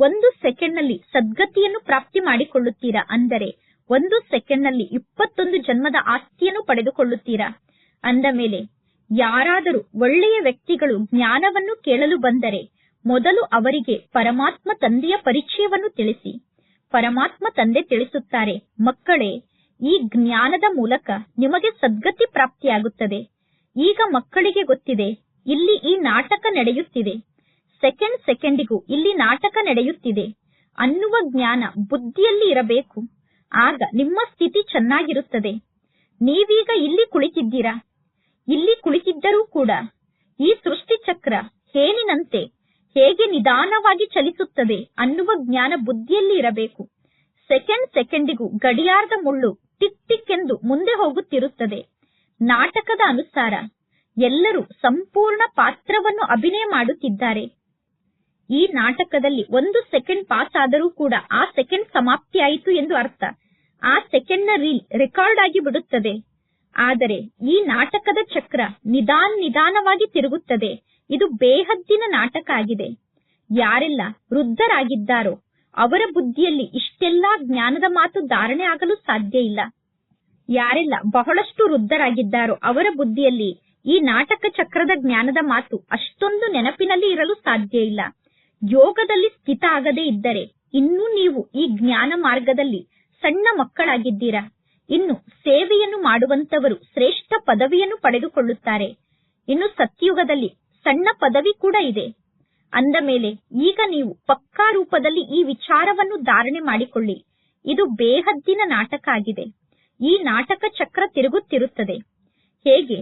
ಒಂದು ಸೆಕೆಂಡ್ನಲ್ಲಿ ಸದ್ಗತಿಯನ್ನು ಪ್ರಾಪ್ತಿ ಮಾಡಿಕೊಳ್ಳುತ್ತೀರಾ? ಅಂದರೆ ಒಂದು ಸೆಕೆಂಡ್ನಲ್ಲಿ ಇಪ್ಪತ್ತೊಂದು ಜನ್ಮದ ಆಸ್ತಿಯನ್ನು ಪಡೆದುಕೊಳ್ಳುತ್ತೀರಾ? ಅಂದ ಮೇಲೆ, ಯಾರಾದರೂ ಒಳ್ಳೆಯ ವ್ಯಕ್ತಿಗಳು ಜ್ಞಾನವನ್ನು ಕೇಳಲು ಬಂದರೆ ಮೊದಲು ಅವರಿಗೆ ಪರಮಾತ್ಮ ತಂದೆಯ ಪರಿಚಯವನ್ನು ತಿಳಿಸಿ. ಪರಮಾತ್ಮ ತಂದೆ ತಿಳಿಸುತ್ತಾರೆ, ಮಕ್ಕಳೇ, ಈ ಜ್ಞಾನದ ಮೂಲಕ ನಿಮಗೆ ಸದ್ಗತಿ ಪ್ರಾಪ್ತಿಯಾಗುತ್ತದೆ. ಈಗ ಮಕ್ಕಳಿಗೆ ಗೊತ್ತಿದೆ, ಇಲ್ಲಿ ಈ ನಾಟಕ ನಡೆಯುತ್ತಿದೆ. ಸೆಕೆಂಡ್ ಸೆಕೆಂಡಿಗೂ ಇಲ್ಲಿ ನಾಟಕ ನಡೆಯುತ್ತಿದೆ. ಅನ್ನುವ ಜ್ಞಾನ ಬುದ್ಧಿಯಲ್ಲಿ ಇರಬೇಕು. ಆಗ ನಿಮ್ಮ ಸ್ಥಿತಿ ಚೆನ್ನಾಗಿರುತ್ತದೆ. ನೀವೀಗ ಇಲ್ಲಿ ಕುಳಿತಿದ್ದೀರಾ? ಇಲ್ಲಿ ಕುಳಿತಿದ್ದರೂ ಕೂಡ ಈ ಸೃಷ್ಟಿ ಚಕ್ರ ಹೇಗೆ ನಿಧಾನವಾಗಿ ಚಲಿಸುತ್ತದೆ ಅನ್ನುವ ಜ್ಞಾನ ಬುದ್ಧಿಯಲ್ಲಿ ಇರಬೇಕು. ಸೆಕೆಂಡ್ ಸೆಕೆಂಡಿಗೂ ಗಡಿಯಾರದ ಮುಳ್ಳು ಟಿಕ್ ಟಿಕ್ ಎಂದು ಮುಂದೆ ಹೋಗುತ್ತಿರುತ್ತದೆ. ನಾಟಕದ ಅನುಸಾರ ಎಲ್ಲರೂ ಸಂಪೂರ್ಣ ಪಾತ್ರವನ್ನು ಅಭಿನಯ ಮಾಡುತ್ತಿದ್ದಾರೆ. ಈ ನಾಟಕದಲ್ಲಿ ಒಂದು ಸೆಕೆಂಡ್ ಪಾಸ್ ಆದರೂ ಕೂಡ ಆ ಸೆಕೆಂಡ್ ಸಮಾಪ್ತಿಯಾಯಿತು ಎಂದು ಅರ್ಥ. ಆ ಸೆಕೆಂಡ್ನ ರೀಲ್ ರೆಕಾರ್ಡ್ ಆಗಿ ಬಿಡುತ್ತದೆ. ಆದರೆ ಈ ನಾಟಕದ ಚಕ್ರ ನಿಧಾನ ನಿಧಾನವಾಗಿ ತಿರುಗುತ್ತದೆ. ಇದು ಬೇಹದ್ದಿನ ನಾಟಕ ಆಗಿದೆ. ಯಾರೆಲ್ಲ ವೃದ್ಧರಾಗಿದ್ದಾರೋ ಅವರ ಬುದ್ಧಿಯಲ್ಲಿ ಇಷ್ಟೆಲ್ಲಾ ಜ್ಞಾನದ ಮಾತು ಧಾರಣೆ ಆಗಲು ಸಾಧ್ಯ ಇಲ್ಲ. ಯಾರೆಲ್ಲ ಬಹಳಷ್ಟು ವೃದ್ಧರಾಗಿದ್ದಾರೋ ಅವರ ಬುದ್ಧಿಯಲ್ಲಿ ಈ ನಾಟಕ ಚಕ್ರದ ಜ್ಞಾನದ ಮಾತು ಅಷ್ಟೊಂದು ನೆನಪಿನಲ್ಲಿ ಇರಲು ಸಾಧ್ಯ ಇಲ್ಲ. ಯೋಗದಲ್ಲಿ ಸ್ಥಿತ ಆಗದೇ ಇದ್ದರೆ ಇನ್ನೂ ನೀವು ಈ ಜ್ಞಾನ ಮಾರ್ಗದಲ್ಲಿ ಸಣ್ಣ ಮಕ್ಕಳಾಗಿದ್ದೀರಾ? ಇನ್ನು ಸೇವೆಯನ್ನು ಮಾಡುವಂತವರು ಶ್ರೇಷ್ಠ ಪದವಿಯನ್ನು ಪಡೆದುಕೊಳ್ಳುತ್ತಾರೆ. ಇನ್ನು ಸತ್ಯುಗದಲ್ಲಿ ಸಣ್ಣ ಪದವಿ ಕೂಡ ಇದೆ. ಅಂದ ಮೇಲೆ ಈಗ ನೀವು ಪಕ್ಕಾ ರೂಪದಲ್ಲಿ ಈ ವಿಚಾರವನ್ನು ಧಾರಣೆ ಮಾಡಿಕೊಳ್ಳಿ. ಇದು ಬೇಹದ್ದಿನ ನಾಟಕ ಆಗಿದೆ. ಈ ನಾಟಕ ಚಕ್ರ ತಿರುಗುತ್ತಿರುತ್ತದೆ. ಹೇಗೆ?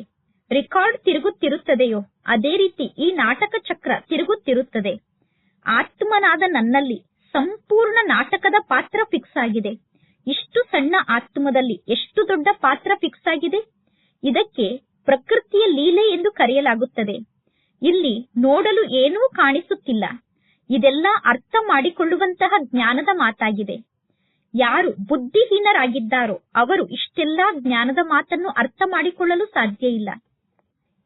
ರೆಕಾರ್ಡ್ ತಿರುಗುತ್ತಿರುತ್ತದೆಯೋ, ಅದೇ ರೀತಿ ಈ ನಾಟಕ ಚಕ್ರ ತಿರುಗುತ್ತಿರುತ್ತದೆ. ಆತ್ಮನಾದ ನನ್ನಲ್ಲಿ ಸಂಪೂರ್ಣ ನಾಟಕದ ಪಾತ್ರ ಫಿಕ್ಸ್ ಆಗಿದೆ. ಇಷ್ಟು ಸಣ್ಣ ಆತ್ಮದಲ್ಲಿ ಎಷ್ಟು ದೊಡ್ಡ ಪಾತ್ರ ಫಿಕ್ಸ್ ಆಗಿದೆ? ಇದಕ್ಕೆ ಪ್ರಕೃತಿಯ ಲೀಲೆ ಎಂದು ಕರೆಯಲಾಗುತ್ತದೆ. ಇಲ್ಲಿ ನೋಡಲು ಏನೂ ಕಾಣಿಸುತ್ತಿಲ್ಲ. ಇದೆಲ್ಲ ಅರ್ಥ ಮಾಡಿಕೊಳ್ಳುವಂತಹ ಜ್ಞಾನದ ಮಾತಾಗಿದೆ. ಯಾರು ಬುದ್ಧಿಹೀನರಾಗಿದ್ದಾರೋ ಅವರು ಇಷ್ಟೆಲ್ಲಾ ಜ್ಞಾನದ ಮಾತನ್ನು ಅರ್ಥ ಮಾಡಿಕೊಳ್ಳಲು ಸಾಧ್ಯ ಇಲ್ಲ.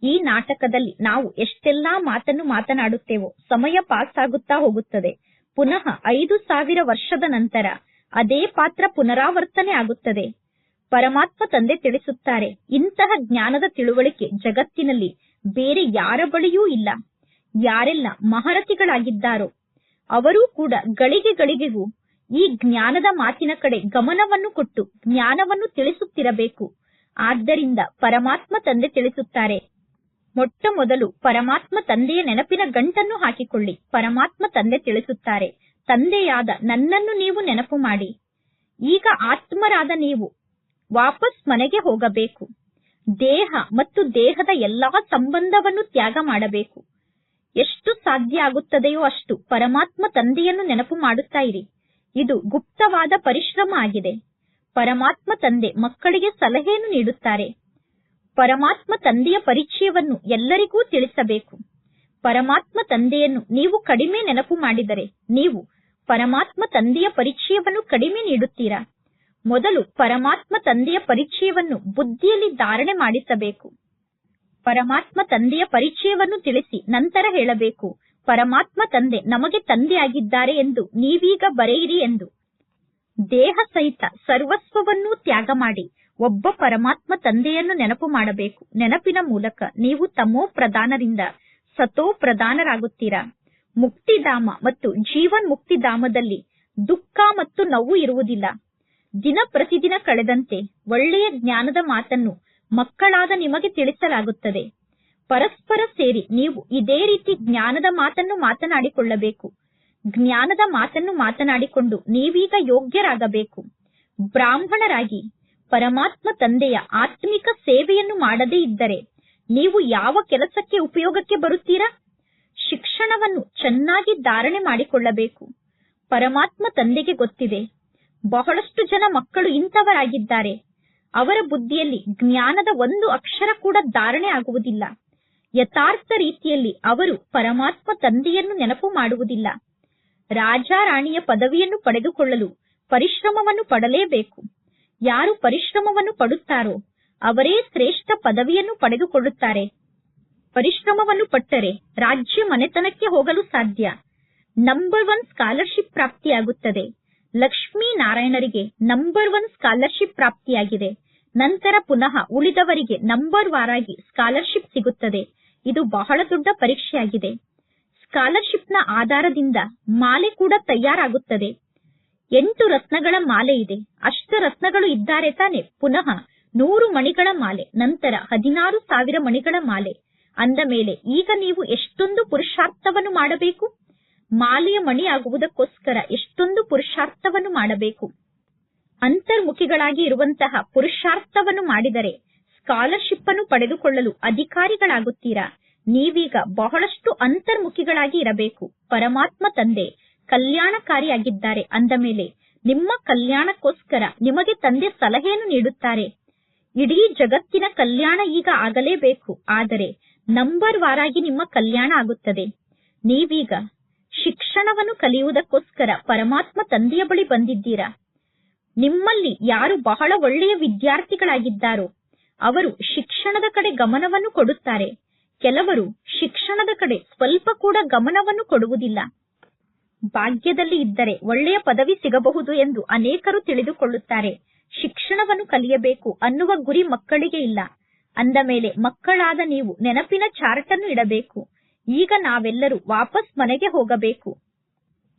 ಈ ನಾಟಕದಲ್ಲಿ ನಾವು ಎಷ್ಟೆಲ್ಲಾ ಮಾತನ್ನು ಮಾತನಾಡುತ್ತೇವೋ ಸಮಯ ಪಾಸ್ ಆಗುತ್ತಾ ಹೋಗುತ್ತದೆ. ಪುನಃ ಐದು ಸಾವಿರ ವರ್ಷದ ನಂತರ ಅದೇ ಪಾತ್ರ ಪುನರಾವರ್ತನೆ ಆಗುತ್ತದೆ. ಪರಮಾತ್ಮ ತಂದೆ ತಿಳಿಸುತ್ತಾರೆ, ಇಂತಹ ಜ್ಞಾನದ ತಿಳುವಳಿಕೆ ಜಗತ್ತಿನಲ್ಲಿ ಬೇರೆ ಯಾರ ಬಳಿಯೂ ಇಲ್ಲ. ಯಾರೆಲ್ಲ ಮಹಾರಥಿಗಳಾಗಿದ್ದಾರೋ, ಅವರೂ ಕೂಡ ಗಳಿಗೆ ಗಳಿಗೆಗೂ ಈ ಜ್ಞಾನದ ಮಾತಿನ ಕಡೆ ಗಮನವನ್ನು ಕೊಟ್ಟು ಜ್ಞಾನವನ್ನು ತಿಳಿಸುತ್ತಿರಬೇಕು. ಆದ್ದರಿಂದ ಪರಮಾತ್ಮ ತಂದೆ ತಿಳಿಸುತ್ತಾರೆ ಮೊಟ್ಟ ಮೊದಲು ಪರಮಾತ್ಮ ತಂದೆಯ ನೆನಪಿನ ಗಂಟನ್ನು ಹಾಕಿಕೊಳ್ಳಿ. ಪರಮಾತ್ಮ ತಂದೆ ತಿಳಿಸುತ್ತಾರೆ, ತಂದೆಯಾದ ನನ್ನನ್ನು ನೀವು ನೆನಪು ಮಾಡಿ. ಈಗ ಆತ್ಮರಾದ ನೀವು ವಾಪಸ್ ಮನೆಗೆ ಹೋಗಬೇಕು. ದೇಹ ಮತ್ತು ದೇಹದ ಎಲ್ಲಾ ಸಂಬಂಧವನ್ನು ತ್ಯಾಗ ಮಾಡಬೇಕು. ಎಷ್ಟು ಸಾಧ್ಯ ಆಗುತ್ತದೆಯೋ ಅಷ್ಟು ಪರಮಾತ್ಮ ತಂದೆಯನ್ನು ನೆನಪು ಮಾಡುತ್ತಾ ಇರಿ. ಇದು ಗುಪ್ತವಾದ ಪರಿಶ್ರಮ ಆಗಿದೆ. ಪರಮಾತ್ಮ ತಂದೆ ಮಕ್ಕಳಿಗೆ ಸಲಹೆಯನ್ನು ನೀಡುತ್ತಾರೆ. ಪರಮಾತ್ಮ ತಂದೆಯ ಪರಿಚಯವನ್ನು ಎಲ್ಲರಿಗೂ ತಿಳಿಸಬೇಕು. ಪರಮಾತ್ಮ ತಂದೆಯನ್ನು ನೀವು ಕಡಿಮೆ ನೆನಪು ಮಾಡಿದರೆ ನೀವು ಪರಮಾತ್ಮ ತಂದೆಯ ಪರಿಚಯವನ್ನು ಕಡಿಮೆ ನೀಡುತ್ತೀರಾ? ಮೊದಲು ಪರಮಾತ್ಮ ತಂದೆಯ ಪರಿಚಯವನ್ನು ಬುದ್ಧಿಯಲ್ಲಿ ಧಾರಣೆ ಮಾಡಿಸಬೇಕು. ಪರಮಾತ್ಮ ತಂದೆಯ ಪರಿಚಯವನ್ನು ತಿಳಿಸಿ ನಂತರ ಹೇಳಬೇಕು, ಪರಮಾತ್ಮ ತಂದೆ ನಮಗೆ ತಂದೆಯಾಗಿದ್ದಾರೆ ಎಂದು ನೀವೀಗ ಬರೆಯಿರಿ ಎಂದು. ದೇಹ ಸಹಿತ ಸರ್ವಸ್ವವನ್ನೂ ತ್ಯಾಗ ಮಾಡಿ ಒಬ್ಬ ಪರಮಾತ್ಮ ತಂದೆಯನ್ನು ನೆನಪು ಮಾಡಬೇಕು. ನೆನಪಿನ ಮೂಲಕ ನೀವು ತಮೋ ಪ್ರಧಾನರಿಂದ ಸತೋ ಪ್ರಧಾನರಾಗುತ್ತೀರಾ? ಮುಕ್ತಿಧಾಮ ಮತ್ತು ಜೀವನ್ ಮುಕ್ತಿಧಾಮದಲ್ಲಿ ದುಃಖ ಮತ್ತು ನೋವು ಇರುವುದಿಲ್ಲ. ದಿನ ಪ್ರತಿದಿನ ಕಳೆದಂತೆ ಒಳ್ಳೆಯ ಜ್ಞಾನದ ಮಾತನ್ನು ಮಕ್ಕಳಾದ ನಿಮಗೆ ತಿಳಿಸಲಾಗುತ್ತದೆ. ಪರಸ್ಪರ ಸೇರಿ ನೀವು ಇದೇ ರೀತಿ ಜ್ಞಾನದ ಮಾತನ್ನು ಮಾತನಾಡಿಕೊಳ್ಳಬೇಕು. ಜ್ಞಾನದ ಮಾತನ್ನು ಮಾತನಾಡಿಕೊಂಡು ನೀವೀಗ ಯೋಗ್ಯರಾಗಬೇಕು. ಬ್ರಾಹ್ಮಣರಾಗಿ ಪರಮಾತ್ಮ ತಂದೆಯ ಆತ್ಮಿಕ ಸೇವೆಯನ್ನು ಮಾಡದೇ ಇದ್ದರೆ ನೀವು ಯಾವ ಕೆಲಸಕ್ಕೆ ಉಪಯೋಗಕ್ಕೆ ಬರುತ್ತೀರಾ? ಶಿಕ್ಷಣವನ್ನು ಚೆನ್ನಾಗಿ ಧಾರಣೆ ಮಾಡಿಕೊಳ್ಳಬೇಕು. ಪರಮಾತ್ಮ ತಂದೆಗೆ ಗೊತ್ತಿದೆ. ಬಹಳಷ್ಟು ಜನ ಮಕ್ಕಳು ಇಂಥವರಾಗಿದ್ದಾರೆ. ಅವರ ಬುದ್ಧಿಯಲ್ಲಿ ಜ್ಞಾನದ ಒಂದು ಅಕ್ಷರ ಕೂಡ ಧಾರಣೆ ಆಗುವುದಿಲ್ಲ. ಯಥಾರ್ಥ ರೀತಿಯಲ್ಲಿ ಅವರು ಪರಮಾತ್ಮ ತಂದೆಯನ್ನು ನೆನಪು ಮಾಡುವುದಿಲ್ಲ. ರಾಜಾರಾಣಿಯ ಪದವಿಯನ್ನು ಪಡೆದುಕೊಳ್ಳಲು ಪರಿಶ್ರಮವನ್ನು ಪಡಲೇಬೇಕು. ಯಾರು ಪರಿಶ್ರಮವನ್ನು ಪಡುತ್ತಾರೋ ಅವರೇ ಶ್ರೇಷ್ಠ ಪದವಿಯನ್ನು ಪಡೆದುಕೊಳ್ಳುತ್ತಾರೆ. ಪರಿಶ್ರಮವನ್ನು ಪಟ್ಟರೆ ರಾಜ್ಯ ಮನೆತನಕ್ಕೆ ಹೋಗಲು ಸಾಧ್ಯ. ನಂಬರ್ ಒನ್ ಸ್ಕಾಲರ್ಶಿಪ್ ಪ್ರಾಪ್ತಿಯಾಗುತ್ತದೆ. ಲಕ್ಷ್ಮೀ ನಾರಾಯಣರಿಗೆ ನಂಬರ್ ಒನ್ ಸ್ಕಾಲರ್ಶಿಪ್ ಪ್ರಾಪ್ತಿಯಾಗಿದೆ. ನಂತರ ಪುನಃ ಉಳಿದವರಿಗೆ ನಂಬರ್ ವಾರಾಗಿ ಸ್ಕಾಲರ್ಶಿಪ್ ಸಿಗುತ್ತದೆ. ಇದು ಬಹಳ ದೊಡ್ಡ ಪರೀಕ್ಷೆಯಾಗಿದೆ. ಸ್ಕಾಲರ್ಶಿಪ್ನ ಆಧಾರದಿಂದ ಮಾಲೆ ಕೂಡ ತಯಾರಾಗುತ್ತದೆ. ಎಂಟು ರತ್ನಗಳ ಮಾಲೆ ಇದೆ. ಅಷ್ಟ ರತ್ನಗಳು ಇದ್ದಾರೆ ತಾನೆ. ಪುನಃ ನೂರು ಮಣಿಗಳ ಮಾಲೆ, ನಂತರ ಹದಿನಾರು ಸಾವಿರ ಮಣಿಗಳ ಮಾಲೆ. ಅಂದ ಮೇಲೆ, ಈಗ ನೀವು ಎಷ್ಟೊಂದು ಪುರುಷಾರ್ಥವನ್ನು ಮಾಡಬೇಕು? ಮಾಲೆಯ ಮಣಿ ಆಗುವುದಕ್ಕೋಸ್ಕರ ಎಷ್ಟೊಂದು ಪುರುಷಾರ್ಥವನ್ನು ಮಾಡಬೇಕು? ಅಂತರ್ಮುಖಿಗಳಾಗಿ ಇರುವಂತಹ ಪುರುಷಾರ್ಥವನ್ನು ಮಾಡಿದರೆ ಸ್ಕಾಲರ್ಶಿಪ್ ಅನ್ನು ಪಡೆದುಕೊಳ್ಳಲು ಅಧಿಕಾರಿಗಳಾಗುತ್ತೀರಾ? ನೀವೀಗ ಬಹಳಷ್ಟು ಅಂತರ್ಮುಖಿಗಳಾಗಿ ಇರಬೇಕು. ಪರಮಾತ್ಮ ತಂದೆ ಕಲ್ಯಾಣಕಾರಿಯಾಗಿದ್ದಾರೆ. ಅಂದ ಮೇಲೆ, ನಿಮ್ಮ ಕಲ್ಯಾಣಕ್ಕೋಸ್ಕರ ನಿಮಗೆ ತಂದೆ ಸಲಹೆಯನ್ನು ನೀಡುತ್ತಾರೆ. ಇಡೀ ಜಗತ್ತಿನ ಕಲ್ಯಾಣ ಈಗ ಆಗಲೇಬೇಕು. ಆದರೆ, ನಂಬರ್ ವಾರಾಗಿ ನಿಮ್ಮ ಕಲ್ಯಾಣ ಆಗುತ್ತದೆ. ನೀವೀಗ ಶಿಕ್ಷಣವನ್ನು ಕಲಿಯುವುದಕ್ಕೋಸ್ಕರ ಪರಮಾತ್ಮ ತಂದೆಯ ಬಳಿ ಬಂದಿದ್ದೀರಾ? ನಿಮ್ಮಲ್ಲಿ ಯಾರು ಬಹಳ ಒಳ್ಳೆಯ ವಿದ್ಯಾರ್ಥಿಗಳಾಗಿದ್ದಾರೋ, ಅವರು ಶಿಕ್ಷಣದ ಕಡೆ ಗಮನವನ್ನು ಕೊಡುತ್ತಾರೆ. ಕೆಲವರು ಶಿಕ್ಷಣದ ಕಡೆ ಸ್ವಲ್ಪ ಕೂಡ ಗಮನವನ್ನು ಕೊಡುವುದಿಲ್ಲ. ಭಾಗ್ಯದಲ್ಲಿ ಇದ್ದರೆ ಒಳ್ಳೆಯ ಪದವಿ ಸಿಗಬಹುದು ಎಂದು ಅನೇಕರು ತಿಳಿದುಕೊಳ್ಳುತ್ತಾರೆ. ಶಿಕ್ಷಣವನ್ನು ಕಲಿಯಬೇಕು ಅನ್ನುವ ಗುರಿ ಮಕ್ಕಳಿಗೆ ಇಲ್ಲ. ಅಂದ ಮೇಲೆ ಮಕ್ಕಳಾದ ನೀವು ನೆನಪಿನ ಚಾರ್ಟ್ ಅನ್ನು ಇಡಬೇಕು. ಈಗ ನಾವೆಲ್ಲರೂ ವಾಪಸ್ ಮನೆಗೆ ಹೋಗಬೇಕು.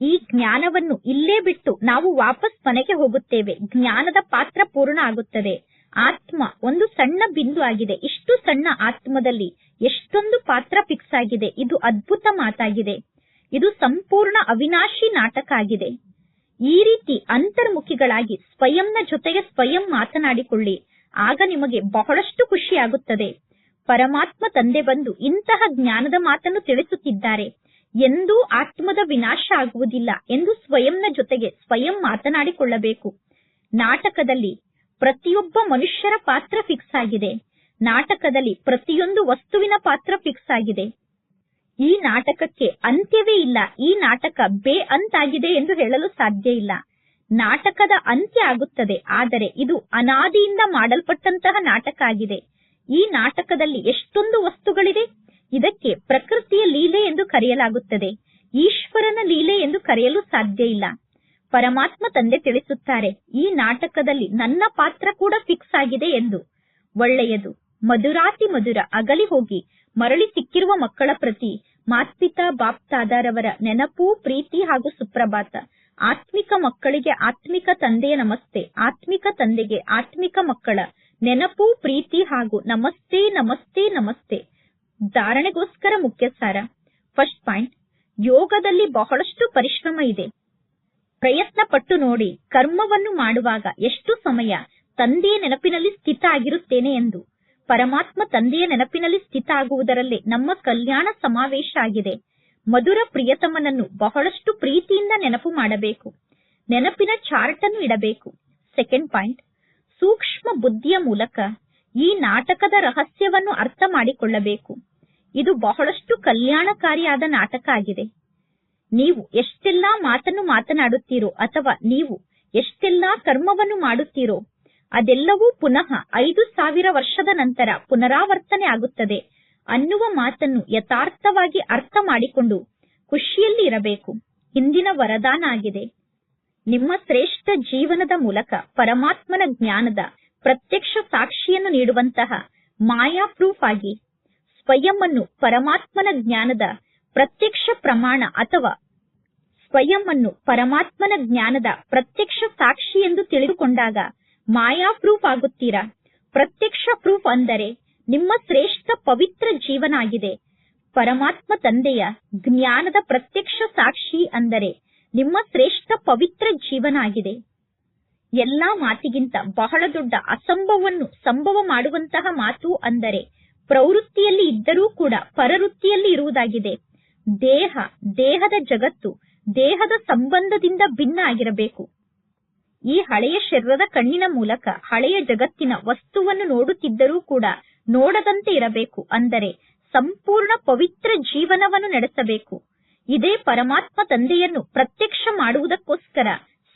ಈ ಜ್ಞಾನವನ್ನು ಇಲ್ಲೇ ಬಿಟ್ಟು ನಾವು ವಾಪಸ್ ಮನೆಗೆ ಹೋಗುತ್ತೇವೆ. ಜ್ಞಾನದ ಪಾತ್ರ ಪೂರ್ಣ ಆಗುತ್ತದೆ. ಆತ್ಮ ಒಂದು ಸಣ್ಣ ಬಿಂದು ಆಗಿದೆ. ಇಷ್ಟು ಸಣ್ಣ ಆತ್ಮದಲ್ಲಿ ಎಷ್ಟೊಂದು ಪಾತ್ರ ಫಿಕ್ಸ್ ಆಗಿದೆ. ಇದು ಅದ್ಭುತ ಮಾತಾಗಿದೆ. ಇದು ಸಂಪೂರ್ಣ ಅವಿನಾಶಿ ನಾಟಕ ಆಗಿದೆ. ಈ ರೀತಿ ಅಂತರ್ಮುಖಿಗಳಾಗಿ ಸ್ವಯಂನ ಜೊತೆಗೆ ಸ್ವಯಂ ಮಾತನಾಡಿಕೊಳ್ಳಿ. ಆಗ ನಿಮಗೆ ಬಹಳಷ್ಟು ಖುಷಿಯಾಗುತ್ತದೆ ಪರಮಾತ್ಮ ತಂದೆ ಬಂದು ಇಂತಹ ಜ್ಞಾನದ ಮಾತನ್ನು ತಿಳಿಸುತ್ತಿದ್ದಾರೆ. ಎಂದೂ ಆತ್ಮದ ವಿನಾಶ ಆಗುವುದಿಲ್ಲ ಎಂದು ಸ್ವಯಂನ ಜೊತೆಗೆ ಸ್ವಯಂ ಮಾತನಾಡಿಕೊಳ್ಳಬೇಕು. ನಾಟಕದಲ್ಲಿ ಪ್ರತಿಯೊಬ್ಬ ಮನುಷ್ಯರ ಪಾತ್ರ ಫಿಕ್ಸ್ ಆಗಿದೆ. ನಾಟಕದಲ್ಲಿ ಪ್ರತಿಯೊಂದು ವಸ್ತುವಿನ ಪಾತ್ರ ಫಿಕ್ಸ್ ಆಗಿದೆ. ಈ ನಾಟಕಕ್ಕೆ ಅಂತ್ಯವೇ ಇಲ್ಲ. ಈ ನಾಟಕ ಬೇ ಅಂತಾಗಿದೆ ಎಂದು ಹೇಳಲು ಸಾಧ್ಯ ಇಲ್ಲ. ನಾಟಕದ ಅಂತ್ಯ ಆಗುತ್ತದೆ. ಆದರೆ ಇದು ಅನಾದಿಯಿಂದ ಮಾಡಲ್ಪಟ್ಟಂತಹ ನಾಟಕ ಆಗಿದೆ. ಈ ನಾಟಕದಲ್ಲಿ ಎಷ್ಟೊಂದು ವಸ್ತುಗಳಿದೆ. ಇದಕ್ಕೆ ಪ್ರಕೃತಿಯ ಲೀಲೆ ಎಂದು ಕರೆಯಲಾಗುತ್ತದೆ. ಈಶ್ವರನ ಲೀಲೆ ಎಂದು ಕರೆಯಲು ಸಾಧ್ಯ ಇಲ್ಲ. ಪರಮಾತ್ಮ ತಂದೆ ತಿಳಿಸುತ್ತಾರೆ, ಈ ನಾಟಕದಲ್ಲಿ ನನ್ನ ಪಾತ್ರ ಕೂಡ ಫಿಕ್ಸ್ ಆಗಿದೆ ಎಂದು. ಒಳ್ಳೆಯದು. ಮಧುರಾತಿ ಮಧುರ ಅಗಲಿ ಹೋಗಿ ಮರಳಿ ಸಿಕ್ಕಿರುವ ಮಕ್ಕಳ ಪ್ರತಿ ಮಾತ್ಪಿತಾ ಬಾಪ್ತಾದಾರವರ ನೆನಪು, ಪ್ರೀತಿ ಹಾಗೂ ಸುಪ್ರಭಾತ. ಆತ್ಮಿಕ ಮಕ್ಕಳಿಗೆ ಆತ್ಮಿಕ ತಂದೆಯ ನಮಸ್ತೆ. ಆತ್ಮಿಕ ತಂದೆಗೆ ಆತ್ಮಿಕ ಮಕ್ಕಳ ನೆನಪು, ಪ್ರೀತಿ ಹಾಗೂ ನಮಸ್ತೆ ನಮಸ್ತೆ ನಮಸ್ತೆ. ಧಾರಣೆಗೋಸ್ಕರ ಮುಖ್ಯ ಸಾರ ಫಸ್ಟ್ ಪಾಯಿಂಟ್, ಯೋಗದಲ್ಲಿ ಬಹಳಷ್ಟು ಪರಿಶ್ರಮ ಇದೆ. ಪ್ರಯತ್ನ ಪಟ್ಟು ನೋಡಿ, ಕರ್ಮವನ್ನು ಮಾಡುವಾಗ ಎಷ್ಟು ಸಮಯ ತಂದೆಯ ನೆನಪಿನಲ್ಲಿ ಸ್ಥಿತ ಆಗಿರುತ್ತೇನೆ ಎಂದು. ಪರಮಾತ್ಮ ತಂದೆಯ ನೆನಪಿನಲ್ಲಿ ಸ್ಥಿತ ಆಗುವುದರಲ್ಲೇ ನಮ್ಮ ಕಲ್ಯಾಣ ಸಮಾವೇಶ ಆಗಿದೆ. ಮಧುರ ಪ್ರಿಯತಮನನ್ನು ಬಹಳಷ್ಟು ಪ್ರೀತಿಯಿಂದ ನೆನಪು ಮಾಡಬೇಕು. ನೆನಪಿನ ಚಾರ್ಟ್ ಅನ್ನು ಇಡಬೇಕು. ಸೆಕೆಂಡ್ ಪಾಯಿಂಟ್ ಸೂಕ್ಷ್ಮ ಬುದ್ಧಿಯ ಮೂಲಕ ಈ ನಾಟಕದ ರಹಸ್ಯವನ್ನು ಅರ್ಥ ಮಾಡಿಕೊಳ್ಳಬೇಕು. ಇದು ಬಹಳಷ್ಟು ಕಲ್ಯಾಣಕಾರಿಯಾದ ನಾಟಕ ಆಗಿದೆ. ನೀವು ಎಷ್ಟೆಲ್ಲಾ ಮಾತನ್ನು ಮಾತನಾಡುತ್ತೀರೋ ಅಥವಾ ನೀವು ಎಷ್ಟೆಲ್ಲಾ ಕರ್ಮವನ್ನು ಮಾಡುತ್ತೀರೋ ಅದೆಲ್ಲವೂ ಪುನಃ ಐದು ಸಾವಿರ ವರ್ಷದ ನಂತರ ಪುನರಾವರ್ತನೆ ಆಗುತ್ತದೆ. ಅನ್ನುವ ಮಾತನ್ನು ಯಥಾರ್ಥವಾಗಿ ಅರ್ಥ ಮಾಡಿಕೊಂಡು ಖುಷಿಯಲ್ಲಿ ಇರಬೇಕು. ಹಿಂದಿನ ವರದಾನ ಆಗಿದೆ. ನಿಮ್ಮ ಶ್ರೇಷ್ಠ ಜೀವನದ ಮೂಲಕ ಪರಮಾತ್ಮನ ಜ್ಞಾನದ ಪ್ರತ್ಯಕ್ಷ ಸಾಕ್ಷಿಯನ್ನು ನೀಡುವಂತಹ ಮಾಯಾ ಪ್ರೂಫ್ ಆಗಿ ಸ್ವಯಂ ಅನ್ನು ಪರಮಾತ್ಮನ ಜ್ಞಾನದ ಪ್ರತ್ಯಕ್ಷ ಪ್ರಮಾಣ ಅಥವಾ ಸ್ವಯಂ ಅನ್ನು ಪರಮಾತ್ಮನ ಜ್ಞಾನದ ಪ್ರತ್ಯಕ್ಷ ಸಾಕ್ಷಿ ಎಂದು ತಿಳಿದುಕೊಂಡಾಗ ಮಾಯಾ ಪ್ರೂಫ್ ಆಗುತ್ತೀರಾ? ಪ್ರತ್ಯಕ್ಷ ಪ್ರೂಫ್ ಅಂದರೆ ನಿಮ್ಮ ಶ್ರೇಷ್ಠ ಪವಿತ್ರ ಜೀವನ ಆಗಿದೆ ಪರಮಾತ್ಮ ತಂದೆಯ ಜ್ಞಾನದ ಪ್ರತ್ಯಕ್ಷ ಸಾಕ್ಷಿ ಅಂದರೆ ನಿಮ್ಮ ಶ್ರೇಷ್ಠ ಪವಿತ್ರ ಜೀವನ ಆಗಿದೆ ಎಲ್ಲಾ ಮಾತಿಗಿಂತ ಬಹಳ ದೊಡ್ಡ ಅಸಂಭವವನ್ನು ಸಂಭವ ಮಾಡುವಂತಹ ಮಾತು ಅಂದರೆ ಪ್ರವೃತ್ತಿಯಲ್ಲಿ ಇದ್ದರೂ ಕೂಡ ಪರವೃತ್ತಿಯಲ್ಲಿ ಇರುವುದಾಗಿದೆ. ದೇಹ, ದೇಹದ ಜಗತ್ತು, ದೇಹದ ಸಂಬಂಧದಿಂದ ಭಿನ್ನ ಆಗಿರಬೇಕು. ಈ ಹಳೆಯ ಶರೀರದ ಕಣ್ಣಿನ ಮೂಲಕ ಹಳೆಯ ಜಗತ್ತಿನ ವಸ್ತುವನ್ನು ನೋಡುತ್ತಿದ್ದರೂ ಕೂಡ ನೋಡದಂತೆ ಇರಬೇಕು. ಅಂದರೆ ಸಂಪೂರ್ಣ ಪವಿತ್ರ ಜೀವನವನ್ನು ನಡೆಸಬೇಕು. ಇದೇ ಪರಮಾತ್ಮ ತಂದೆಯನ್ನು ಪ್ರತ್ಯಕ್ಷ ಮಾಡುವುದಕ್ಕೋಸ್ಕರ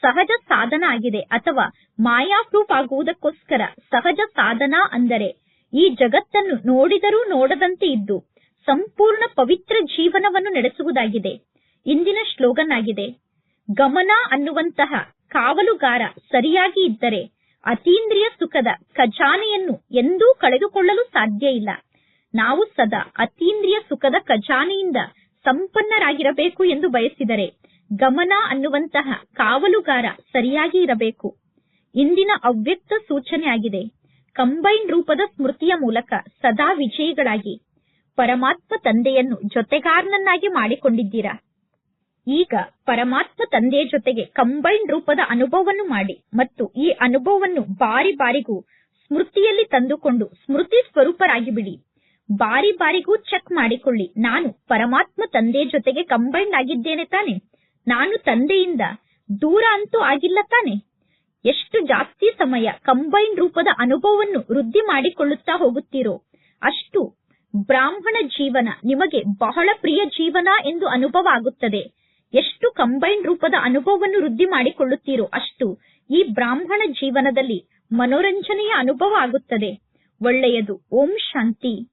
ಸಹಜ ಸಾಧನ ಆಗಿದೆ ಅಥವಾ ಮಾಯಾಪ್ರೂಫ್ ಆಗುವುದಕ್ಕೋಸ್ಕರ ಸಹಜ ಸಾಧನ ಅಂದರೆ ಈ ಜಗತ್ತನ್ನು ನೋಡಿದರೂ ನೋಡದಂತೆ ಇದ್ದು ಸಂಪೂರ್ಣ ಪವಿತ್ರ ಜೀವನವನ್ನು ನಡೆಸುವುದಾಗಿದೆ. ಇಂದಿನ ಶ್ಲೋಗನ್ ಆಗಿದೆ ಗಮನ ಅನ್ನುವಂತಹ ಕಾವಲುಗಾರ ಸರಿಯಾಗಿ ಇದ್ದರೆ ಅತೀಂದ್ರಿಯ ಸುಖದ ಖಜಾನೆಯನ್ನು ಎಂದೂ ಕಳೆದುಕೊಳ್ಳಲು ಸಾಧ್ಯ ಇಲ್ಲ. ನಾವು ಸದಾ ಅತೀಂದ್ರಿಯ ಸುಖದ ಖಜಾನೆಯಿಂದ ಸಂಪನ್ನರಾಗಿರಬೇಕು ಎಂದು ಬಯಸಿದರೆ ಗಮನ ಅನ್ನುವಂತಹ ಕಾವಲುಗಾರ ಸರಿಯಾಗಿ ಇರಬೇಕು. ಇಂದಿನ ಅವ್ಯಕ್ತ ಸೂಚನೆ ಆಗಿದೆ. ಕಂಬೈನ್ ರೂಪದ ಸ್ಮೃತಿಯ ಮೂಲಕ ಸದಾ ವಿಜಯಿಗಳಾಗಿ, ಪರಮಾತ್ಮ ತಂದೆಯನ್ನು ಜೊತೆಗಾರನನ್ನಾಗಿ ಮಾಡಿಕೊಂಡಿದ್ದೀರಾ? ಈಗ ಪರಮಾತ್ಮ ತಂದೆಯ ಜೊತೆಗೆ ಕಂಬೈನ್ ರೂಪದ ಅನುಭವವನ್ನು ಮಾಡಿ ಮತ್ತು ಈ ಅನುಭವವನ್ನು ಬಾರಿ ಬಾರಿಗೂ ಸ್ಮೃತಿಯಲ್ಲಿ ತಂದುಕೊಂಡು ಸ್ಮೃತಿ ಸ್ವರೂಪರಾಗಿ ಬಿಡಿ ಬಾರಿ ಬಾರಿಗೂ ಚೆಕ್ ಮಾಡಿಕೊಳ್ಳಿ. ನಾನು ಪರಮಾತ್ಮ ತಂದೆಯ ಜೊತೆಗೆ ಕಂಬೈನ್ಡ್ ಆಗಿದ್ದೇನೆ ತಾನೆ. ನಾನು ತಂದೆಯಿಂದ ದೂರ ಅಂತೂ ಆಗಿಲ್ಲ ತಾನೆ. ಎಷ್ಟು ಜಾಸ್ತಿ ಸಮಯ ಕಂಬೈನ್ ರೂಪದ ಅನುಭವವನ್ನು ವೃದ್ಧಿ ಮಾಡಿಕೊಳ್ಳುತ್ತಾ ಹೋಗುತ್ತೀರೋ, ಅಷ್ಟು ಬ್ರಾಹ್ಮಣ ಜೀವನ ನಿಮಗೆ ಬಹಳ ಪ್ರಿಯ ಜೀವನ ಎಂದು ಅನುಭವ ಆಗುತ್ತದೆ. ಎಷ್ಟು ಕಂಬೈನ್ಡ್ ರೂಪದ ಅನುಭವವನ್ನು ವೃದ್ಧಿ ಮಾಡಿಕೊಳ್ಳುತ್ತೀರೋ ಅಷ್ಟು ಈ ಬ್ರಾಹ್ಮಣ ಜೀವನದಲ್ಲಿ ಮನೋರಂಜನೆಯ ಅನುಭವ ಆಗುತ್ತದೆ. ಒಳ್ಳೆಯದು. ಓಂ ಶಾಂತಿ.